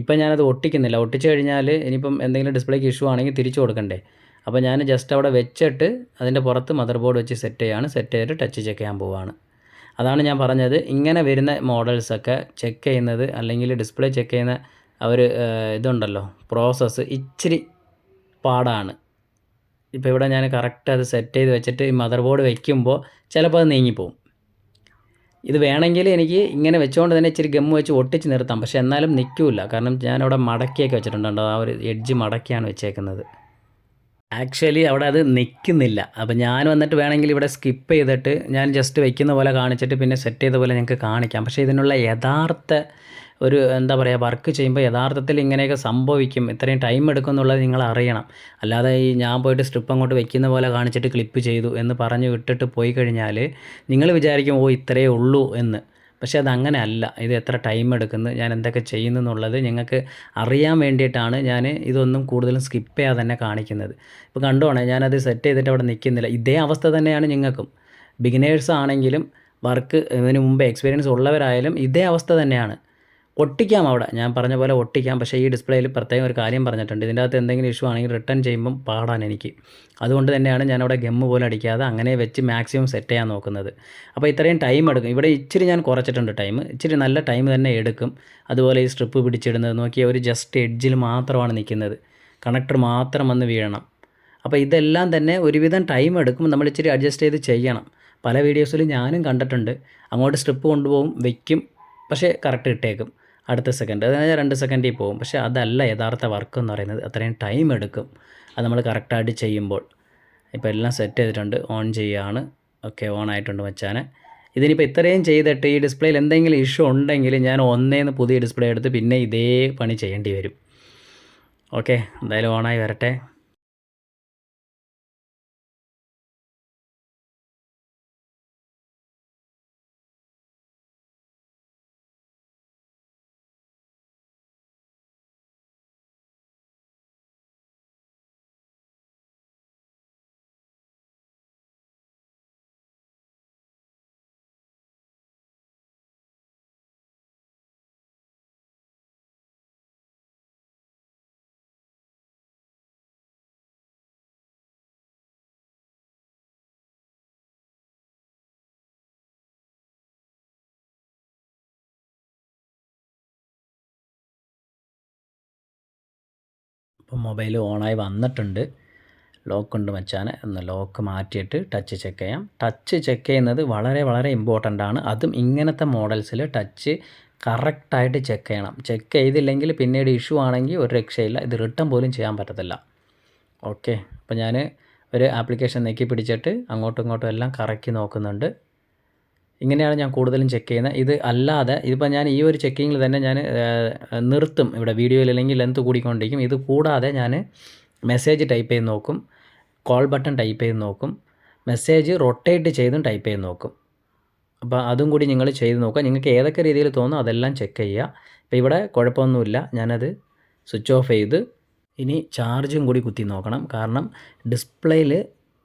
ഇപ്പം ഞാനത് ഒട്ടിക്കുന്നില്ല. ഒട്ടിച്ച് കഴിഞ്ഞാൽ ഇനിയിപ്പം എന്തെങ്കിലും ഡിസ്പ്ലേക്ക് ഇഷ്യൂ ആണെങ്കിൽ തിരിച്ചു കൊടുക്കണ്ടേ. അപ്പോൾ ഞാൻ ജസ്റ്റ് അവിടെ വെച്ചിട്ട് അതിന്റെ പുറത്ത് മദർ ബോർഡ് വെച്ച് സെറ്റ് ചെയ്യാണ്. സെറ്റ് ചെയ്തിട്ട് ടച്ച് ചെക്ക് ചെയ്യാൻ പോവുകയാണ് അതാണ് ഞാൻ പറഞ്ഞത്. ഇങ്ങനെ വരുന്ന മോഡൽസൊക്കെ ചെക്ക് ചെയ്യുന്നത് അല്ലെങ്കിൽ ഡിസ്പ്ലേ ചെക്ക് ചെയ്യുന്ന അവർ ഇതുണ്ടല്ലോ. പ്രോസസ്സ് ഇച്ചിരി പാടാണ്. ഇപ്പോൾ ഇവിടെ ഞാൻ കറക്റ്റ് അത് സെറ്റ് ചെയ്ത് വെച്ചിട്ട് ഈ മദർ ബോർഡ് വയ്ക്കുമ്പോൾ ചിലപ്പോൾ അത് നീങ്ങിപ്പോവും. ഇത് വേണമെങ്കിൽ എനിക്ക് ഇങ്ങനെ വെച്ചുകൊണ്ട് തന്നെ ഇച്ചിരി ഗം വെച്ച് ഒട്ടിച്ച് നിർത്താം. പക്ഷേ എന്നാലും നിൽക്കില്ല കാരണം ഞാനവിടെ മടക്കിയൊക്കെ വെച്ചിട്ടുണ്ടോ. ആ ഒരു എഡ്ജ് മടക്കിയാണ് വെച്ചേക്കുന്നത്. ആക്ച്വലി അവിടെ അത് നിൽക്കുന്നില്ല. അപ്പോൾ ഞാൻ വന്നിട്ട് വേണമെങ്കിൽ ഇവിടെ സ്കിപ്പ് ചെയ്തിട്ട് ഞാൻ ജസ്റ്റ് വെക്കുന്ന പോലെ കാണിച്ചിട്ട് പിന്നെ സെറ്റ് ചെയ്ത പോലെ ഞങ്ങൾക്ക് കാണിക്കാം. പക്ഷേ ഇതിനുള്ള യഥാർത്ഥ ഒരു എന്താ പറയുക വർക്ക് ചെയ്യുമ്പോൾ യഥാർത്ഥത്തിൽ ഇങ്ങനെയൊക്കെ സംഭവിക്കും. ഇത്രയും ടൈം എടുക്കും എന്നുള്ളത് നിങ്ങൾ അറിയണം. അല്ലാതെ ഈ ഞാൻ പോയിട്ട് സ്ട്രിപ്പ് അങ്ങോട്ട് വെക്കുന്ന പോലെ കാണിച്ചിട്ട് ക്ലിപ്പ് ചെയ്തു എന്ന് പറഞ്ഞ് വിട്ടിട്ട് പോയി കഴിഞ്ഞാൽ നിങ്ങൾ വിചാരിക്കും ഓ ഇത്രയേ ഉള്ളൂ എന്ന്. പക്ഷേ അതങ്ങനെ അല്ല. ഇത് എത്ര ടൈം എടുക്കുന്നു ഞാൻ എന്തൊക്കെ ചെയ്യുന്നു എന്നുള്ളത് നിങ്ങൾക്ക് അറിയാൻ വേണ്ടിയിട്ടാണ് ഞാൻ ഇതൊന്നും കൂടുതലും സ്കിപ്പ് ചെയ്യാതെ തന്നെ കാണിക്കുന്നത്. ഇപ്പോൾ കണ്ടോണേ ഞാനത് സെറ്റ് ചെയ്തിട്ട് അവിടെ നിൽക്കുന്നില്ല. ഇതേ അവസ്ഥ തന്നെയാണ് നിങ്ങൾക്കും ബിഗിനേഴ്സ് ആണെങ്കിലും വർക്ക് ഇതിന് മുമ്പ് എക്സ്പീരിയൻസ് ഉള്ളവരായാലും ഇതേ അവസ്ഥ തന്നെയാണ്. ഒട്ടിക്കാം അവിടെ. ഞാൻ പറഞ്ഞ പോലെ ഒട്ടിക്കാം. പക്ഷേ ഈ ഡിസ്പ്ലേയിൽ പ്രത്യേകം ഒരു കാര്യം പറഞ്ഞിട്ടുണ്ട്. ഇതിന്റെ അകത്ത് എന്തെങ്കിലും ഇഷ്യൂ ആണെങ്കിൽ റിട്ടേൺ ചെയ്യുമ്പം പാടാൻ എനിക്ക്. അതുകൊണ്ട് തന്നെയാണ് ഞാൻ അവിടെ പോലെ അടിക്കാതെ അങ്ങനെ വെച്ച് മാക്സിമം സെറ്റ് ചെയ്യാൻ നോക്കുന്നത്. അപ്പോൾ ഇത്രയും ടൈം എടുക്കും. ഇവിടെ ഇച്ചിരി ഞാൻ കുറച്ചിട്ടുണ്ട് ടൈം ഇച്ചിരി നല്ല ടൈം തന്നെ എടുക്കും. അതുപോലെ ഈ സ്ട്രിപ്പ് പിടിച്ചിടുന്നത് നോക്കിയാൽ ഒരു ജസ്റ്റ് എഡ്ജിൽ മാത്രമാണ് നിൽക്കുന്നത്. കണക്ടർ മാത്രം വന്ന് വീഴണം. അപ്പോൾ ഇതെല്ലാം തന്നെ ഒരുവിധം ടൈം എടുക്കും. നമ്മൾ ഇച്ചിരി അഡ്ജസ്റ്റ് ചെയ്ത് ചെയ്യണം. പല വീഡിയോസിലും ഞാനും കണ്ടിട്ടുണ്ട്. അങ്ങോട്ട് സ്ട്രിപ്പ് കൊണ്ടുപോകും വയ്ക്കും പക്ഷേ കറക്റ്റ് ഇട്ടേക്കും. അടുത്ത സെക്കൻഡ് അതായത് രണ്ട് സെക്കൻഡിൽ പോകും. പക്ഷേ അതല്ല യഥാർത്ഥ വർക്ക് എന്ന് പറയുന്നത്. അത്രയും ടൈം എടുക്കും. അത് നമ്മൾ കറക്റ്റായിട്ട് ചെയ്യുമ്പോൾ. ഇപ്പോൾ എല്ലാം സെറ്റ് ചെയ്തിട്ടുണ്ട്. ഓൺ ചെയ്യുകയാണ് ഓക്കെ ഓൺ ആയിട്ടുണ്ട് വെച്ചാൽ ഇതിനിപ്പോൾ ഇത്രയും ചെയ്തിട്ട് ഈ ഡിസ്പ്ലേയിൽ എന്തെങ്കിലും ഇഷ്യൂ ഉണ്ടെങ്കിൽ ഞാൻ ഒന്നേന്ന് പുതിയ ഡിസ്പ്ലേ എടുത്ത് പിന്നെ ഇതേ പണി ചെയ്യേണ്ടി വരും. ഓക്കെ എന്തായാലും ഓണായി വരട്ടെ. ഇപ്പോൾ മൊബൈൽ ഓണായി വന്നിട്ടുണ്ട്. ലോക്ക് ഉണ്ട് മച്ചാൻ ഒന്ന് ലോക്ക് മാറ്റിയിട്ട് ടച്ച് ചെക്ക് ചെയ്യാം. ടച്ച് ചെക്ക് ചെയ്യുന്നത് വളരെ വളരെ ഇമ്പോർട്ടന്റ് ആണ്. അതും ഇങ്ങനത്തെ മോഡൽസിൽ ടച്ച് കറക്റ്റായിട്ട് ചെക്ക് ചെയ്യണം. ചെക്ക് ചെയ്തില്ലെങ്കിൽ പിന്നീട് ഇഷ്യൂ ആണെങ്കിൽ ഒരു രക്ഷയില്ല. ഇത് റിട്ടേൺ പോലും ചെയ്യാൻ പറ്റത്തില്ല. ഓക്കെ അപ്പോൾ ഞാൻ ഒരു ആപ്ലിക്കേഷൻ നെക്കി പിടിച്ചിട്ട് അങ്ങോട്ടും ഇങ്ങോട്ടും എല്ലാം കറക്കി നോക്കുന്നുണ്ട്. ഇങ്ങനെയാണ് ഞാൻ കൂടുതലും ചെക്ക് ചെയ്യുന്നത്. ഇത് അല്ലാതെ ഇതിപ്പോൾ ഞാൻ ഈ ഒരു ചെക്കിങ്ങിൽ തന്നെ ഞാൻ നിർത്തും ഇവിടെ വീഡിയോയിൽ അല്ലെങ്കിൽ ലെന്ത് കൂടിക്കൊണ്ടിരിക്കും. ഇത് കൂടാതെ ഞാൻ മെസ്സേജ് ടൈപ്പ് ചെയ്ത് നോക്കും. കോൾ ബട്ടൺ ടൈപ്പ് ചെയ്ത് നോക്കും. മെസ്സേജ് റൊട്ടേറ്റ് ചെയ്തും ടൈപ്പ് ചെയ്ത് നോക്കും. അപ്പോൾ അതും കൂടി നിങ്ങൾ ചെയ്ത് നോക്കുക. നിങ്ങൾക്ക് ഏതൊക്കെ രീതിയിൽ തോന്നുന്നു അതെല്ലാം ചെക്ക് ചെയ്യുക. ഇപ്പോൾ ഇവിടെ കുഴപ്പമൊന്നുമില്ല. ഞാനത് സ്വിച്ച് ഓഫ് ചെയ്ത് ഇനി ചാർജും കൂടി കുത്തി നോക്കണം. കാരണം ഡിസ്പ്ലേയിൽ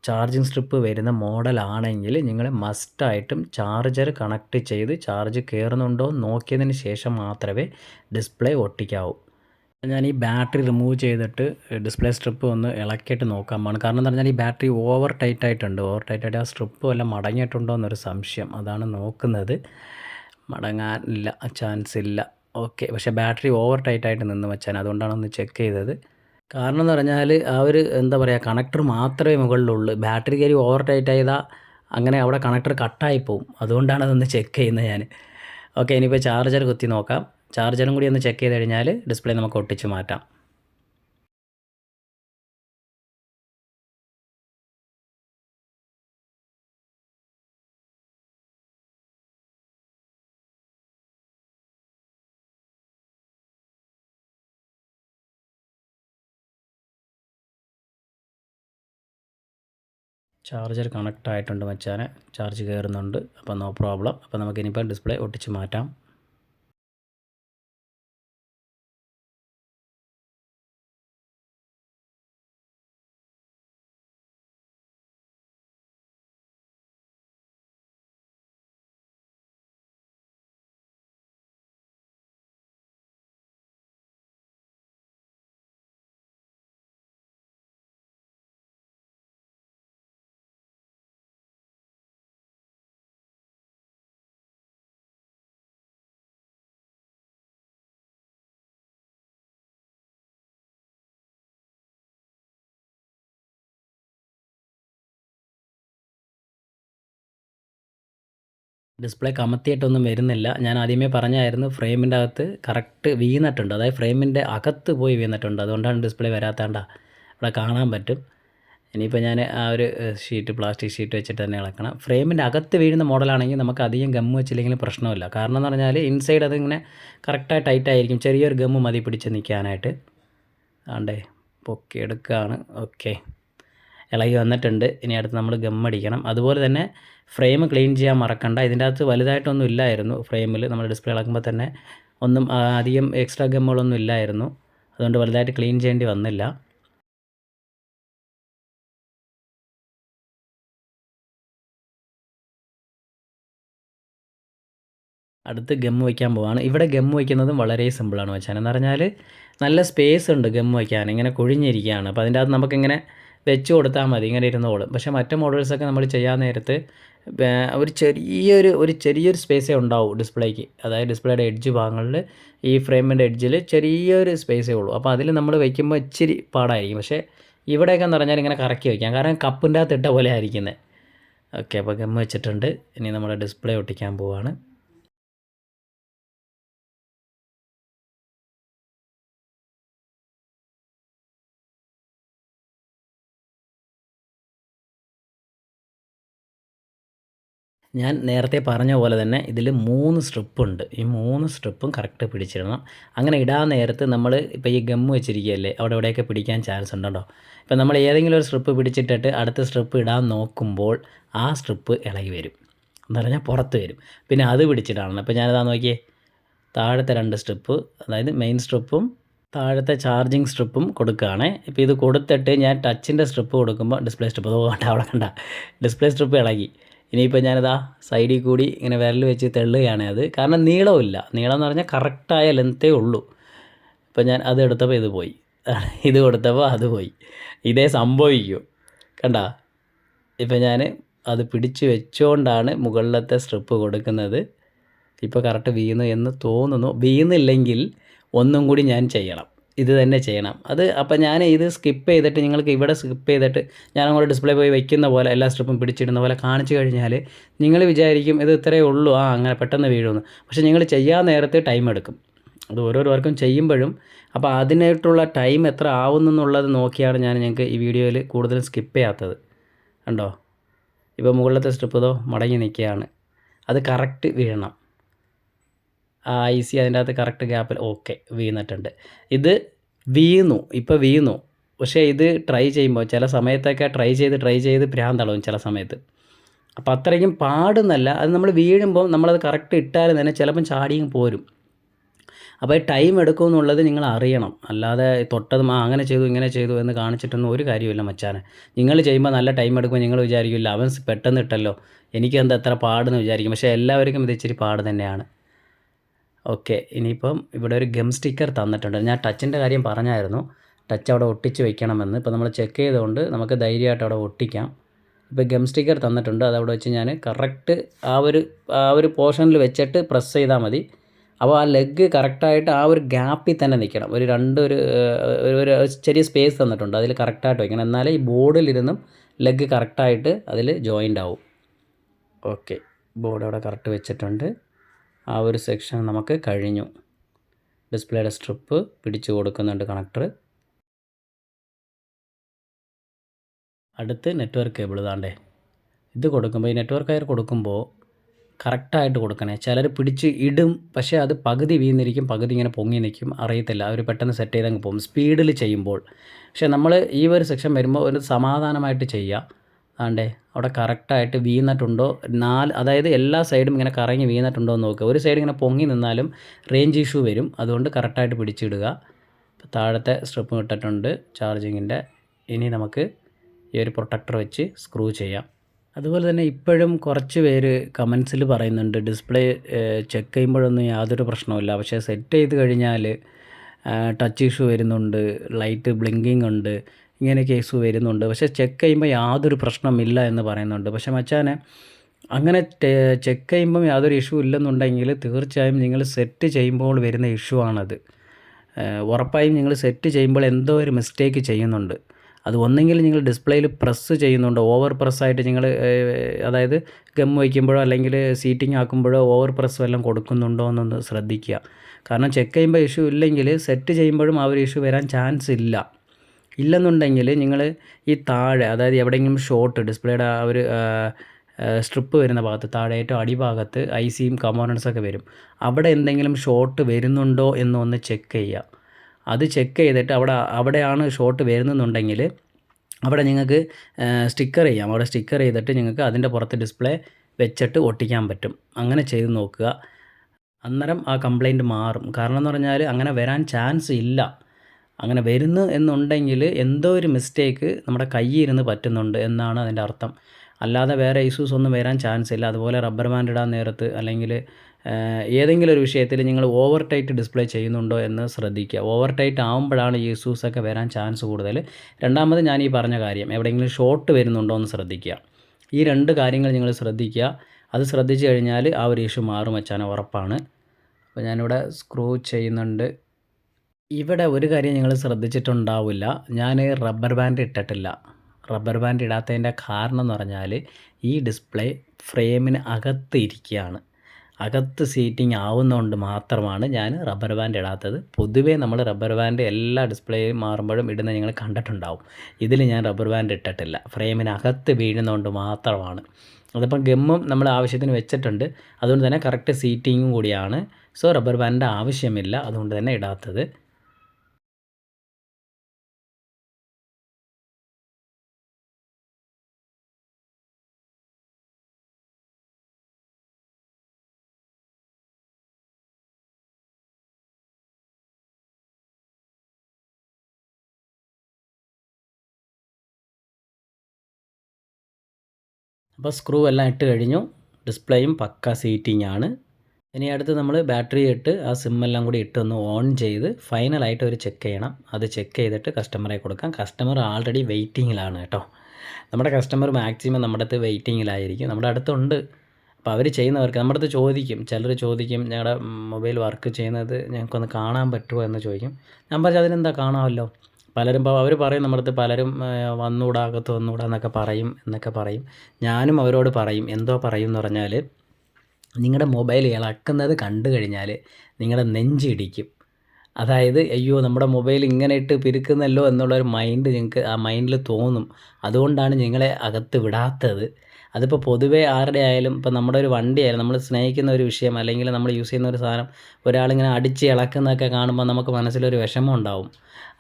ചാർജിങ് സ്ട്രിപ്പ് വരുന്ന മോഡലാണെങ്കിൽ നിങ്ങൾ മസ്റ്റായിട്ടും ചാർജർ കണക്ട് ചെയ്ത് ചാർജ് കയറുന്നുണ്ടോ നോക്കിയതിന് ശേഷം മാത്രമേ ഡിസ്പ്ലേ ഒട്ടിക്കാവൂ. ഞാൻ ഈ ബാറ്ററി റിമൂവ് ചെയ്തിട്ട് ഡിസ്പ്ലേ സ്ട്രിപ്പ് ഒന്ന് ഇളക്കിയിട്ട് നോക്കാൻ പോകണം കാരണം എന്ന് പറഞ്ഞാൽ ഈ ബാറ്ററി ഓവർ ടൈറ്റ് ആയിട്ടുണ്ട്. ഓവർ ടൈറ്റ് ആയിട്ട് ആ സ്ട്രിപ്പ് വല്ല മടങ്ങിയിട്ടുണ്ടോ എന്നൊരു സംശയം. അതാണ് നോക്കുന്നത്. മടങ്ങാനില്ല. ചാൻസ് ഇല്ല. ഓക്കെ. പക്ഷേ ബാറ്ററി ഓവർ ടൈറ്റ് ആയിട്ട് നിന്ന് വെച്ചാൽ അതുകൊണ്ടാണ് ഒന്ന് ചെക്ക് ചെയ്തത്. കാരണം എന്ന് പറഞ്ഞാൽ ആ ഒരു എന്താ പറയുക കണക്ടർ മാത്രമേ മുകളിലുള്ളൂ. ബാറ്ററി കയറി ഓവർ ടൈറ്റ് ചെയ്താൽ അങ്ങനെ അവിടെ കണക്ടർ കട്ടായി പോകും അതുകൊണ്ടാണ് അതൊന്ന് ചെക്ക് ചെയ്യുന്നത് ഞാൻ. ഓക്കെ ഇനിയിപ്പോൾ ചാർജർ കുത്തി നോക്കാം. ചാർജറും കൂടി ഒന്ന് ചെക്ക് ചെയ്ത് കഴിഞ്ഞാൽ ഡിസ്പ്ലേ നമുക്ക് ഒട്ടിച്ച് മാറ്റാം. ചാർജർ കണക്റ്റ് ആയിട്ടുണ്ട് മച്ചാനെ. ചാർജ് കയറുന്നുണ്ട് അപ്പോൾ നോ പ്രോബ്ലം. അപ്പോൾ നമുക്ക് ഇനിയിപ്പോൾ ഡിസ്പ്ലേ ഒട്ടിച്ച് മാറ്റാം. ഡിസ്പ്ലേ കമത്തിയിട്ടൊന്നും വരുന്നില്ല. ഞാൻ ആദ്യമേ പറഞ്ഞായിരുന്നു ഫ്രെയിമിന്റെ അകത്ത് കറക്റ്റ് വീണിട്ടുണ്ട്. അതായത് ഫ്രെയിമിന്റെ അകത്ത് പോയി വീണിട്ടുണ്ട്. അതുകൊണ്ടാണ് ഡിസ്പ്ലേ വരാത്തണ്ട ഇവിടെ കാണാൻ പറ്റും. ഇനിയിപ്പോൾ ഞാൻ ആ ഒരു ഷീറ്റ് പ്ലാസ്റ്റിക് ഷീറ്റ് വെച്ചിട്ട് തന്നെ ഇളക്കണം ഫ്രെയിമിന്റെ അകത്ത് വീഴുന്ന മോഡലാണെങ്കിൽ നമുക്ക് അധികം ഗമ്മ് വെച്ചില്ലെങ്കിലും പ്രശ്നമില്ല. കാരണം എന്ന് പറഞ്ഞാൽ ഇൻസൈഡ് അതിങ്ങനെ കറക്റ്റായി ടൈറ്റ് ആയിരിക്കും. ചെറിയൊരു ഗമ്മ് മതി പിടിച്ച് നിൽക്കാനായിട്ട് ആണ്ടേ പൊക്കി എടുക്കുകയാണ് ഓക്കെ ഇളകി വന്നിട്ടുണ്ട്. ഇനി അടുത്ത് നമ്മൾ ഗമ്മടിക്കണം അതുപോലെ തന്നെ ഫ്രെയിം ക്ലീൻ ചെയ്യാൻ മറക്കണ്ട. ഇതിന്റെ അകത്ത് വലുതായിട്ടൊന്നും ഇല്ലായിരുന്നു ഫ്രെയിമിൽ നമ്മൾ ഡിസ്പ്ലേ ഇളക്കുമ്പോൾ തന്നെ ഒന്നും അധികം എക്സ്ട്രാ ഗമ്മുകളൊന്നും ഇല്ലായിരുന്നു. അതുകൊണ്ട് വലുതായിട്ട് ക്ലീൻ ചെയ്യേണ്ടി വന്നില്ല. അടുത്ത് ഗം വയ്ക്കാൻ പോവാണ്. ഇവിടെ ഗം വയ്ക്കുന്നതും വളരെ സിമ്പിളാണ് വെച്ചാൽ എന്ന് പറഞ്ഞാൽ നല്ല സ്പേസ് ഉണ്ട് ഗം വയ്ക്കാൻ. ഇങ്ങനെ കുഴിഞ്ഞിരിക്കുകയാണ്. അപ്പോൾ അതിന്റെ അകത്ത് നമുക്കിങ്ങനെ വെച്ച് കൊടുത്താൽ മതി ഇങ്ങനെ ഇരുന്നോളും. പക്ഷേ മറ്റു മോഡൽസൊക്കെ നമ്മൾ ചെയ്യാൻ നേരത്ത് ഒരു ചെറിയൊരു ഒരു ചെറിയൊരു സ്പേസേ ഉണ്ടാവും ഡിസ്പ്ലേക്ക് അതായത് ഡിസ്പ്ലേയുടെ എഡ്ജ് ഭാഗങ്ങളിൽ ഈ ഫ്രെയിമിന്റെ എഡ്ജിൽ ചെറിയൊരു സ്പേസേ ഉള്ളൂ. അപ്പോൾ അതിൽ നമ്മൾ വയ്ക്കുമ്പോൾ ഇച്ചിരി പാടായിരിക്കും. പക്ഷേ ഇവിടെയൊക്കെ എന്ന് പറഞ്ഞാൽ ഇങ്ങനെ കറക്കി വയ്ക്കാം കാരണം കപ്പിന്റെ അകത്ത് ഇട്ട പോലെ ആയിരിക്കുന്നത് ഓക്കെ അപ്പോൾ ഗമ്മ വെച്ചിട്ടുണ്ട്. ഇനി നമ്മൾ ഡിസ്പ്ലേ ഒട്ടിക്കാൻ പോവാണ്. ഞാൻ നേരത്തെ പറഞ്ഞ പോലെ തന്നെ ഇതിൽ മൂന്ന് സ്ട്രിപ്പുണ്ട് ഈ മൂന്ന് സ്ട്രിപ്പും കറക്റ്റ് പിടിച്ചിടണം. അങ്ങനെ ഇടാൻ നേരത്ത് നമ്മൾ ഇപ്പോൾ ഈ ഗമ്മ് വെച്ചിരിക്കുകയല്ലേ അവിടെ ഇവിടെയൊക്കെ പിടിക്കാൻ ചാൻസ് ഉണ്ടോ ഇപ്പം നമ്മൾ ഏതെങ്കിലും ഒരു സ്ട്രിപ്പ് പിടിച്ചിട്ടിട്ട് അടുത്ത സ്ട്രിപ്പ് ഇടാൻ നോക്കുമ്പോൾ ആ സ്ട്രിപ്പ് ഇളകി വരും. എന്ന് പറഞ്ഞാൽ പുറത്ത് വരും. പിന്നെ അത് പിടിച്ചിടാണ് അപ്പോൾ ഞാനിതാ നോക്കിയേ താഴത്തെ രണ്ട് സ്ട്രിപ്പ് അതായത് മെയിൻ സ്ട്രിപ്പും താഴത്തെ ചാർജിങ് സ്ട്രിപ്പും കൊടുക്കുകയാണ്. ഇപ്പോൾ ഇത് കൊടുത്തിട്ട് ഞാൻ ടച്ചിന്റെ സ്ട്രിപ്പ് കൊടുക്കുമ്പോൾ ഡിസ്പ്ലേ സ്ട്രിപ്പ് അത് അവിടെ കണ്ട. ഡിസ്പ്ലേ സ്ട്രിപ്പ് ഇളകി. ഇനിയിപ്പോൾ ഞാനിതാ സൈഡിൽ കൂടി ഇങ്ങനെ വിരൽ വെച്ച് തെള്ളുകയാണ് അത്. കാരണം നീളമില്ല നീളം എന്ന് പറഞ്ഞാൽ കറക്റ്റായ ലെങ്ത്തേ ഉള്ളൂ. ഇപ്പം ഞാൻ അത് എടുത്തപ്പോൾ ഇത് പോയി. ഇത് കൊടുത്തപ്പോൾ അത് പോയി. ഇതേ സംഭവിക്കൂ. കണ്ട? ഇപ്പം ഞാൻ അത് പിടിച്ച് വെച്ചുകൊണ്ടാണ് മുകളിലത്തെ സ്ട്രിപ്പ് കൊടുക്കുന്നത്. ഇപ്പോൾ കറക്റ്റ് വീണു എന്ന് തോന്നുന്നു. വീണില്ലെങ്കിൽ ഒന്നും കൂടി ഞാൻ ചെയ്യണം. ഇത് തന്നെ ചെയ്യണം. അത് അപ്പം ഞാൻ ഇത് സ്കിപ്പ് ചെയ്തിട്ട് നിങ്ങൾക്ക് ഇവിടെ സ്കിപ്പ് ചെയ്തിട്ട് ഞാൻ അങ്ങോട്ട് ഡിസ്പ്ലേ പോയി വെക്കുന്ന പോലെ എല്ലാ സ്ട്രിപ്പും പിടിച്ചിടുന്ന പോലെ കാണിച്ചു കഴിഞ്ഞാൽ നിങ്ങൾ വിചാരിക്കും ഇത് ഇത്രയേ ഉള്ളൂ. ആ അങ്ങനെ പെട്ടെന്ന് വീഴുമെന്ന്. പക്ഷേ നിങ്ങൾ ചെയ്യാൻ നേരത്തെ ടൈം എടുക്കും. അത് ഓരോരുവർക്കും ചെയ്യുമ്പോഴും അപ്പോൾ അതിനായിട്ടുള്ള ടൈം എത്ര ആവുന്നെന്നുള്ളത് നോക്കിയാണ് ഞാൻ ഞങ്ങൾക്ക് ഈ വീഡിയോയിൽ കൂടുതലും സ്കിപ്പ് ചെയ്യാത്തത്. കണ്ടോ? ഇപ്പോൾ മുകളിലത്തെ സ്ട്രിപ്പ് ഇതോ മടങ്ങി നിൽക്കുകയാണ്. അത് കറക്റ്റ് വീഴണം. ഐ സി അതിന്റെ അകത്ത് കറക്റ്റ് ഗ്യാപ്പിൽ ഓക്കെ വീണിട്ടുണ്ട്. ഇത് വീണു ഇപ്പോൾ വീണു. പക്ഷേ ഇത് ട്രൈ ചെയ്യുമ്പോൾ ചില സമയത്തൊക്കെ ട്രൈ ചെയ്ത് ട്രൈ ചെയ്ത് ഭ്രാന്തളവും ചില സമയത്ത്. അപ്പോൾ അത്രയ്ക്കും പാടുന്നല്ല അത് നമ്മൾ വീഴുമ്പോൾ നമ്മളത് കറക്റ്റ് ഇട്ടാലും തന്നെ ചിലപ്പം ചാടിയും പോരും. അപ്പോൾ ടൈം എടുക്കും എന്നുള്ളത് നിങ്ങൾ അറിയണം. അല്ലാതെ തൊട്ടതും ആ അങ്ങനെ ചെയ്തു ഇങ്ങനെ ചെയ്തു എന്ന് കാണിച്ചിട്ടൊന്നും ഒരു കാര്യമില്ല മച്ചാനെ. നിങ്ങൾ ചെയ്യുമ്പോൾ നല്ല ടൈം എടുക്കുമ്പോൾ നിങ്ങൾ വിചാരിക്കില്ല അവൻ പെട്ടെന്ന് ഇട്ടല്ലോ എനിക്ക് എന്താ എത്ര പാടെന്ന് വിചാരിക്കും. പക്ഷേ എല്ലാവർക്കും ഇത് ഇച്ചിരി പാട് തന്നെയാണ്. ഓക്കെ ഇനിയിപ്പം ഇവിടെ ഒരു ഗം സ്റ്റിക്കർ തന്നിട്ടുണ്ട്. ഞാൻ ടച്ചിന്റെ കാര്യം പറഞ്ഞായിരുന്നു. ടച്ച് അവിടെ ഒട്ടിച്ച് വെക്കണമെന്ന്. ഇപ്പോൾ നമ്മൾ ചെക്ക് ചെയ്തുകൊണ്ട് നമുക്ക് ധൈര്യമായിട്ട് അവിടെ ഒട്ടിക്കാം. ഇപ്പോൾ ഗം സ്റ്റിക്കർ തന്നിട്ടുണ്ട്. അതവിടെ വെച്ച് ഞാൻ കറക്റ്റ് ആ ഒരു ആ ഒരു പോർഷനിൽ വെച്ചിട്ട് പ്രസ് ചെയ്താൽ മതി. അപ്പോൾ ആ ലെഗ് കറക്റ്റായിട്ട് ആ ഒരു ഗ്യാപ്പിൽ തന്നെ നിൽക്കണം. ഒരു രണ്ട് ഒരു ഒരു ചെറിയ സ്പേസ് തന്നിട്ടുണ്ട്. അതിൽ കറക്റ്റായിട്ട് വയ്ക്കണം എന്നാലേ ഈ ബോർഡിലിരുന്നും ലെഗ് കറക്റ്റായിട്ട് അതിൽ ജോയിന്റ് ആവും. ഓക്കെ ബോർഡ് അവിടെ കറക്റ്റ് വെച്ചിട്ടുണ്ട്. ആ ഒരു സെക്ഷൻ നമുക്ക് കഴിഞ്ഞു. ഡിസ്പ്ലേയുടെ സ്ട്രിപ്പ് പിടിച്ചു കൊടുക്കുന്നുണ്ട് കണക്ടർ അടുത്ത് നെറ്റ്വർക്ക് കേബിൾ താണ്ടേ ഇത് കൊടുക്കുമ്പോൾ ഈ നെറ്റ്വർക്ക് വയർ കൊടുക്കുമ്പോൾ കറക്റ്റായിട്ട് കൊടുക്കണേ. ചിലർ പിടിച്ച് ഇടും പക്ഷേ അത് പകുതി വീന്നിരിക്കും പകുതി ഇങ്ങനെ പൊങ്ങി നിൽക്കും. അറിയത്തില്ല. അവർ പെട്ടെന്ന് സെറ്റ് ചെയ്തങ്ങ് പോകും. സ്പീഡിൽ ചെയ്യുമ്പോൾ. പക്ഷേ നമ്മൾ ഈ ഒരു സെക്ഷൻ വരുമ്പോൾ ഒരു സമാധാനമായിട്ട് ചെയ്യുക ആണ്ടേ അവിടെ കറക്റ്റായിട്ട് വീണിട്ടുണ്ടോ? നാല് അതായത് എല്ലാ സൈഡും ഇങ്ങനെ കറങ്ങി വീണിട്ടുണ്ടോ എന്ന് നോക്കുക. ഒരു സൈഡ് ഇങ്ങനെ പൊങ്ങി നിന്നാലും റേഞ്ച് ഇഷ്യൂ വരും. അതുകൊണ്ട് കറക്റ്റായിട്ട് പിടിച്ചിടുക. താഴത്തെ സ്ട്രിപ്പ് ഇട്ടിട്ടുണ്ട് ചാർജിങ്ങിന്റെ ഇനി നമുക്ക് ഈ ഒരു പ്രൊട്ടക്ടർ വെച്ച് സ്ക്രൂ ചെയ്യാം. അതുപോലെ തന്നെ ഇപ്പോഴും കുറച്ച് പേര് കമൻസിൽ പറയുന്നുണ്ട് ഡിസ്പ്ലേ ചെക്ക് ചെയ്യുമ്പോഴൊന്നും യാതൊരു പ്രശ്നവുമില്ല. പക്ഷേ സെറ്റ് ചെയ്ത് കഴിഞ്ഞാൽ ടച്ച് ഇഷ്യൂ വരുന്നുണ്ട് ലൈറ്റ് ബ്ലിങ്കിങ് ഉണ്ട്. ഇങ്ങനെയൊക്കെ കേസ് വരുന്നുണ്ട്. പക്ഷേ ചെക്ക് ചെയ്യുമ്പോൾ യാതൊരു പ്രശ്നമില്ല എന്ന് പറയുന്നുണ്ട്. പക്ഷേ മച്ചാനെ അങ്ങനെ ചെക്ക് ചെയ്യുമ്പം യാതൊരു ഇഷ്യൂ ഇല്ലെന്നുണ്ടെങ്കിൽ തീർച്ചയായും നിങ്ങൾ സെറ്റ് ചെയ്യുമ്പോൾ വരുന്ന ഇഷ്യൂ ആണത്. ഉറപ്പായും നിങ്ങൾ സെറ്റ് ചെയ്യുമ്പോൾ എന്തോ ഒരു മിസ്റ്റേക്ക് ചെയ്യുന്നുണ്ട്. അത് ഒന്നെങ്കിൽ നിങ്ങൾ ഡിസ്പ്ലേയിൽ പ്രസ് ചെയ്യുന്നുണ്ട്. ഓവർ പ്രസ്സായിട്ട് നിങ്ങൾ അതായത് ഗം വയ്ക്കുമ്പോഴോ അല്ലെങ്കിൽ സീറ്റിംഗ് ആക്കുമ്പോഴോ ഓവർ പ്രസ് വല്ലതും കൊടുക്കുന്നുണ്ടോ എന്നൊന്ന് ശ്രദ്ധിക്കുക. കാരണം ചെക്ക് ചെയ്യുമ്പോൾ ഇഷ്യൂ ഇല്ലെങ്കിൽ സെറ്റ് ചെയ്യുമ്പോഴും ആ ഒരു ഇഷ്യൂ വരാൻ ചാൻസ് ഇല്ല. ഇല്ലെന്നുണ്ടെങ്കിൽ നിങ്ങൾ ഈ താഴെ അതായത് എവിടെയെങ്കിലും ഷോർട്ട് ഡിസ്പ്ലേയുടെ ആ ഒരു സ്ട്രിപ്പ് വരുന്ന ഭാഗത്ത് താഴെ ഏറ്റവും അടിഭാഗത്ത് ഐ സിയും കമ്പോണൻസൊക്കെ വരും. അവിടെ എന്തെങ്കിലും ഷോർട്ട് വരുന്നുണ്ടോ എന്നൊന്ന് ചെക്ക് ചെയ്യുക. അത് ചെക്ക് ചെയ്തിട്ട് അവിടെ അവിടെയാണ് ഷോർട്ട് വരുന്നെന്നുണ്ടെങ്കിൽ അവിടെ നിങ്ങൾക്ക് സ്റ്റിക്കർ ചെയ്യാം. അവിടെ സ്റ്റിക്കർ ചെയ്തിട്ട് നിങ്ങൾക്ക് അതിന്റെ പുറത്ത് ഡിസ്പ്ലേ വെച്ചിട്ട് ഒട്ടിക്കാൻ പറ്റും. അങ്ങനെ ചെയ്ത് നോക്കുക. അന്നേരം ആ കംപ്ലൈന്റ് മാറും. കാരണം എന്ന് പറഞ്ഞാൽ അങ്ങനെ വരാൻ ചാൻസ് ഇല്ല. അങ്ങനെ വരുന്നു എന്നുണ്ടെങ്കിൽ എന്തോ ഒരു മിസ്റ്റേക്ക് നമ്മുടെ കയ്യിൽ പറ്റുന്നുണ്ട് എന്നാണ് അതിന്റെ അർത്ഥം. അല്ലാതെ വേറെ ഇഷ്യൂസ് ഒന്നും വരാൻ ചാൻസ് ഇല്ല. അതുപോലെ റബ്ബർ ബാൻഡ് ഇടാൻ നേരത്ത് അല്ലെങ്കിൽ ഏതെങ്കിലും ഒരു വിഷയത്തിൽ നിങ്ങൾ ഓവർ ടൈറ്റ് ഡിസ്പ്ലേ ചെയ്യുന്നുണ്ടോ എന്ന് ശ്രദ്ധിക്കുക. ഓവർ ടൈറ്റ് ആകുമ്പോഴാണ് ഈ ഇഷ്യൂസൊക്കെ വരാൻ ചാൻസ് കൂടുതൽ. രണ്ടാമത് ഞാൻ ഈ പറഞ്ഞ കാര്യം എവിടെയെങ്കിലും ഷോർട്ട് വരുന്നുണ്ടോ എന്ന് ശ്രദ്ധിക്കുക. ഈ രണ്ട് കാര്യങ്ങൾ നിങ്ങൾ ശ്രദ്ധിക്കുക. അത് ശ്രദ്ധിച്ചു കഴിഞ്ഞാൽ ആ ഒരു ഇഷ്യൂ മാറും വെച്ചാൽ ഉറപ്പാണ്. അപ്പോൾ ഞാനിവിടെ സ്ക്രൂ ചെയ്യുന്നുണ്ട്. ഇവിടെ ഒരു കാര്യം നിങ്ങൾ ശ്രദ്ധിച്ചിട്ടുണ്ടാവില്ല. ഞാൻ റബ്ബർ ബാൻഡ് ഇട്ടിട്ടില്ല. റബ്ബർ ബാൻഡ് ഇടാത്തതിന്റെ കാരണം എന്ന് പറഞ്ഞാൽ ഈ ഡിസ്പ്ലേ ഫ്രെയിമിന് അകത്ത് ഇരിക്കുകയാണ്. അകത്ത് സീറ്റിംഗ് ആവുന്നതുകൊണ്ട് മാത്രമാണ് ഞാൻ റബ്ബർ ബാൻഡ് ഇടാത്തത്. പൊതുവേ നമ്മൾ റബ്ബർ ബാൻഡ് എല്ലാ ഡിസ്പ്ലേയും മാറുമ്പോഴും ഇടുന്ന നിങ്ങൾ കണ്ടിട്ടുണ്ടാവും. ഇതിൽ ഞാൻ റബ്ബർ ബാൻഡ് ഇട്ടിട്ടില്ല. ഫ്രെയിമിന് അകത്ത് വീഴുന്നതുകൊണ്ട് മാത്രമാണ്. അതിപ്പം ഗമ്മും നമ്മൾ ആവശ്യത്തിന് വെച്ചിട്ടുണ്ട്. അതുകൊണ്ട് തന്നെ കറക്റ്റ് സീറ്റിങ്ങും കൂടിയാണ്. സോ റബ്ബർ ബാൻഡ് ആവശ്യമില്ല. അതുകൊണ്ട് തന്നെ ഇടാത്തത്. അപ്പോൾ സ്ക്രൂ എല്ലാം ഇട്ട് കഴിഞ്ഞു. ഡിസ്പ്ലേയും പക്ക സീറ്റിംഗ് ആണ്. ഇനി അടുത്ത് നമ്മൾ ബാറ്ററി ഇട്ട് ആ സിമ്മെല്ലാം കൂടി ഇട്ടൊന്ന് ഓൺ ചെയ്ത് ഫൈനലായിട്ട് ഒരു ചെക്ക് ചെയ്യണം. അത് ചെക്ക് ചെയ്തിട്ട് കസ്റ്റമറെ കൊടുക്കാം. കസ്റ്റമർ ആൾറെഡി വെയിറ്റിങ്ങിലാണ് കേട്ടോ. നമ്മുടെ കസ്റ്റമർ മാക്സിമം നമ്മുടെ അടുത്ത് വെയിറ്റിങ്ങിലായിരിക്കും നമ്മുടെ അടുത്തുണ്ട്. അപ്പോൾ അവർ ചെയ്യുന്നവർക്ക് നമ്മുടെ അടുത്ത് ചോദിക്കും. ചിലർ ചോദിക്കും ഞങ്ങളുടെ മൊബൈൽ വർക്ക് ചെയ്യുന്നത് ഞങ്ങൾക്കൊന്ന് കാണാൻ പറ്റുമോ? എന്ന് ചോദിക്കും. ഞാൻ പറഞ്ഞാൽ അതിനെന്താ കാണാമല്ലോ? പലരും അവർ പറയും നമ്മുടെ പലരും വന്നുകൂടാ അകത്ത് വന്നുകൂടാ എന്നൊക്കെ പറയും എന്നൊക്കെ പറയും. ഞാനും അവരോട് പറയും എന്തോ പറയും എന്ന് പറഞ്ഞാൽ നിങ്ങളുടെ മൊബൈൽ ഇളക്കുന്നത് കണ്ടു കഴിഞ്ഞാൽ നിങ്ങളുടെ നെഞ്ചിടിക്കും അതായത് അയ്യോ നമ്മുടെ മൊബൈൽ ഇങ്ങനെ ഇട്ട് പിരുക്കുന്നല്ലോ എന്നുള്ളൊരു മൈൻഡ് നിങ്ങൾക്ക് ആ മൈൻഡിൽ തോന്നും. അതുകൊണ്ടാണ് നിങ്ങളെ അകത്ത് വിടാത്തത്. അതിപ്പോൾ പൊതുവേ ആരുടെ ആയാലും ഇപ്പോൾ നമ്മുടെ ഒരു വണ്ടി ആയാലും നമ്മൾ സ്നേഹിക്കുന്ന ഒരു വിഷയം അല്ലെങ്കിൽ നമ്മൾ യൂസ് ചെയ്യുന്ന ഒരു സാധനം ഒരാളിങ്ങനെ അടിച്ച് ഇളക്കുന്നതൊക്കെ കാണുമ്പോൾ നമുക്ക് മനസ്സിലൊരു വിഷമം ഉണ്ടാവും.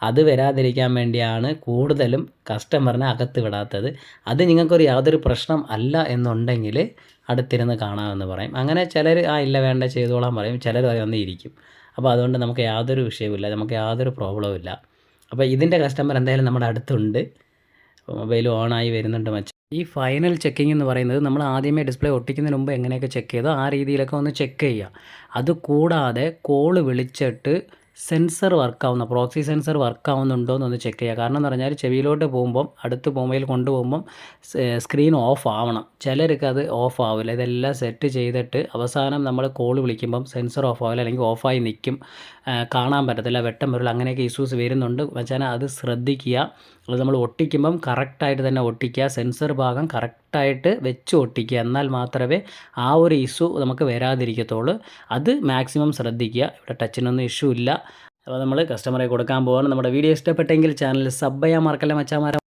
അത് വരാതിരിക്കാൻ വേണ്ടിയാണ് കൂടുതലും കസ്റ്റമറിനെ അകത്ത് വിടാത്തത്. അത് നിങ്ങൾക്കൊരു യാതൊരു പ്രശ്നം അല്ല എന്നുണ്ടെങ്കിൽ അടുത്തിരുന്ന് കാണാമെന്ന് പറയും. അങ്ങനെ ചിലർ ആ ഇല്ല വേണ്ട ചെയ്തോളാൻ പറയും. ചിലർ വന്ന് ഇരിക്കും അപ്പോൾ അതുകൊണ്ട് നമുക്ക് യാതൊരു വിഷയവുമില്ല. നമുക്ക് യാതൊരു പ്രോബ്ലവും ഇല്ല. അപ്പോൾ ഇതിന്റെ കസ്റ്റമർ എന്തായാലും നമ്മുടെ അടുത്തുണ്ട്. മൊബൈൽ ഓണായി വരുന്നുണ്ട് മച്ച. ഈ ഫൈനൽ ചെക്കിംഗ് എന്ന് പറയുന്നത് നമ്മൾ ആദ്യമേ ഡിസ്പ്ലേ ഒട്ടിക്കുന്നതിന് മുമ്പ് എങ്ങനെയൊക്കെ ചെക്ക് ചെയ്തോ ആ രീതിയിലൊക്കെ ഒന്ന് ചെക്ക് ചെയ്യുക. അത് കൂടാതെ കോൾ വിളിച്ചിട്ട് സെൻസർ വർക്കാവുന്ന പ്രോക്സി സെൻസർ വർക്കാവുന്നുണ്ടോ എന്നൊന്ന് ചെക്ക് ചെയ്യുക. കാരണം എന്ന് പറഞ്ഞാൽ ചെവിയിലോട്ട് പോകുമ്പം അടുത്ത് മൊബൈൽ കൊണ്ടുപോകുമ്പം സ്ക്രീൻ ഓഫ് ആവണം. ചിലർക്ക് അത് ഓഫ് ആവില്ല. ഇതെല്ലാം സെറ്റ് ചെയ്തിട്ട് അവസാനം നമ്മൾ കോൾ വിളിക്കുമ്പം സെൻസർ ഓഫ് ആവില്ല അല്ലെങ്കിൽ ഓഫായി നിൽക്കും കാണാൻ പറ്റത്തില്ല വെട്ടം വരില്ല അങ്ങനെയൊക്കെ ഇഷ്യൂസ് വരുന്നുണ്ട്. വെച്ചാൽ അത് ശ്രദ്ധിക്കുക. അത് നമ്മൾ ഒട്ടിക്കുമ്പം കറക്റ്റായിട്ട് തന്നെ ഒട്ടിക്കുക സെൻസർ ഭാഗം കറക്റ്റായിട്ട് വെച്ച് ഒട്ടിക്കുക. എന്നാൽ മാത്രമേ ആ ഒരു ഇഷ്യൂ നമുക്ക് വരാതിരിക്കത്തുള്ളൂ. അത് മാക്സിമം ശ്രദ്ധിക്കുക. ഇവിടെ ടച്ചിനൊന്നും ഇഷ്യൂ ഇല്ല. അപ്പോൾ നമ്മൾ കസ്റ്റമറെ കൊടുക്കാൻ പോവാണ്. നമ്മുടെ വീഡിയോ ഇഷ്ടപ്പെട്ടെങ്കിൽ ചാനൽ സബ് ചെയ്യാൻ മറക്കല്ല മച്ചാമാരെ.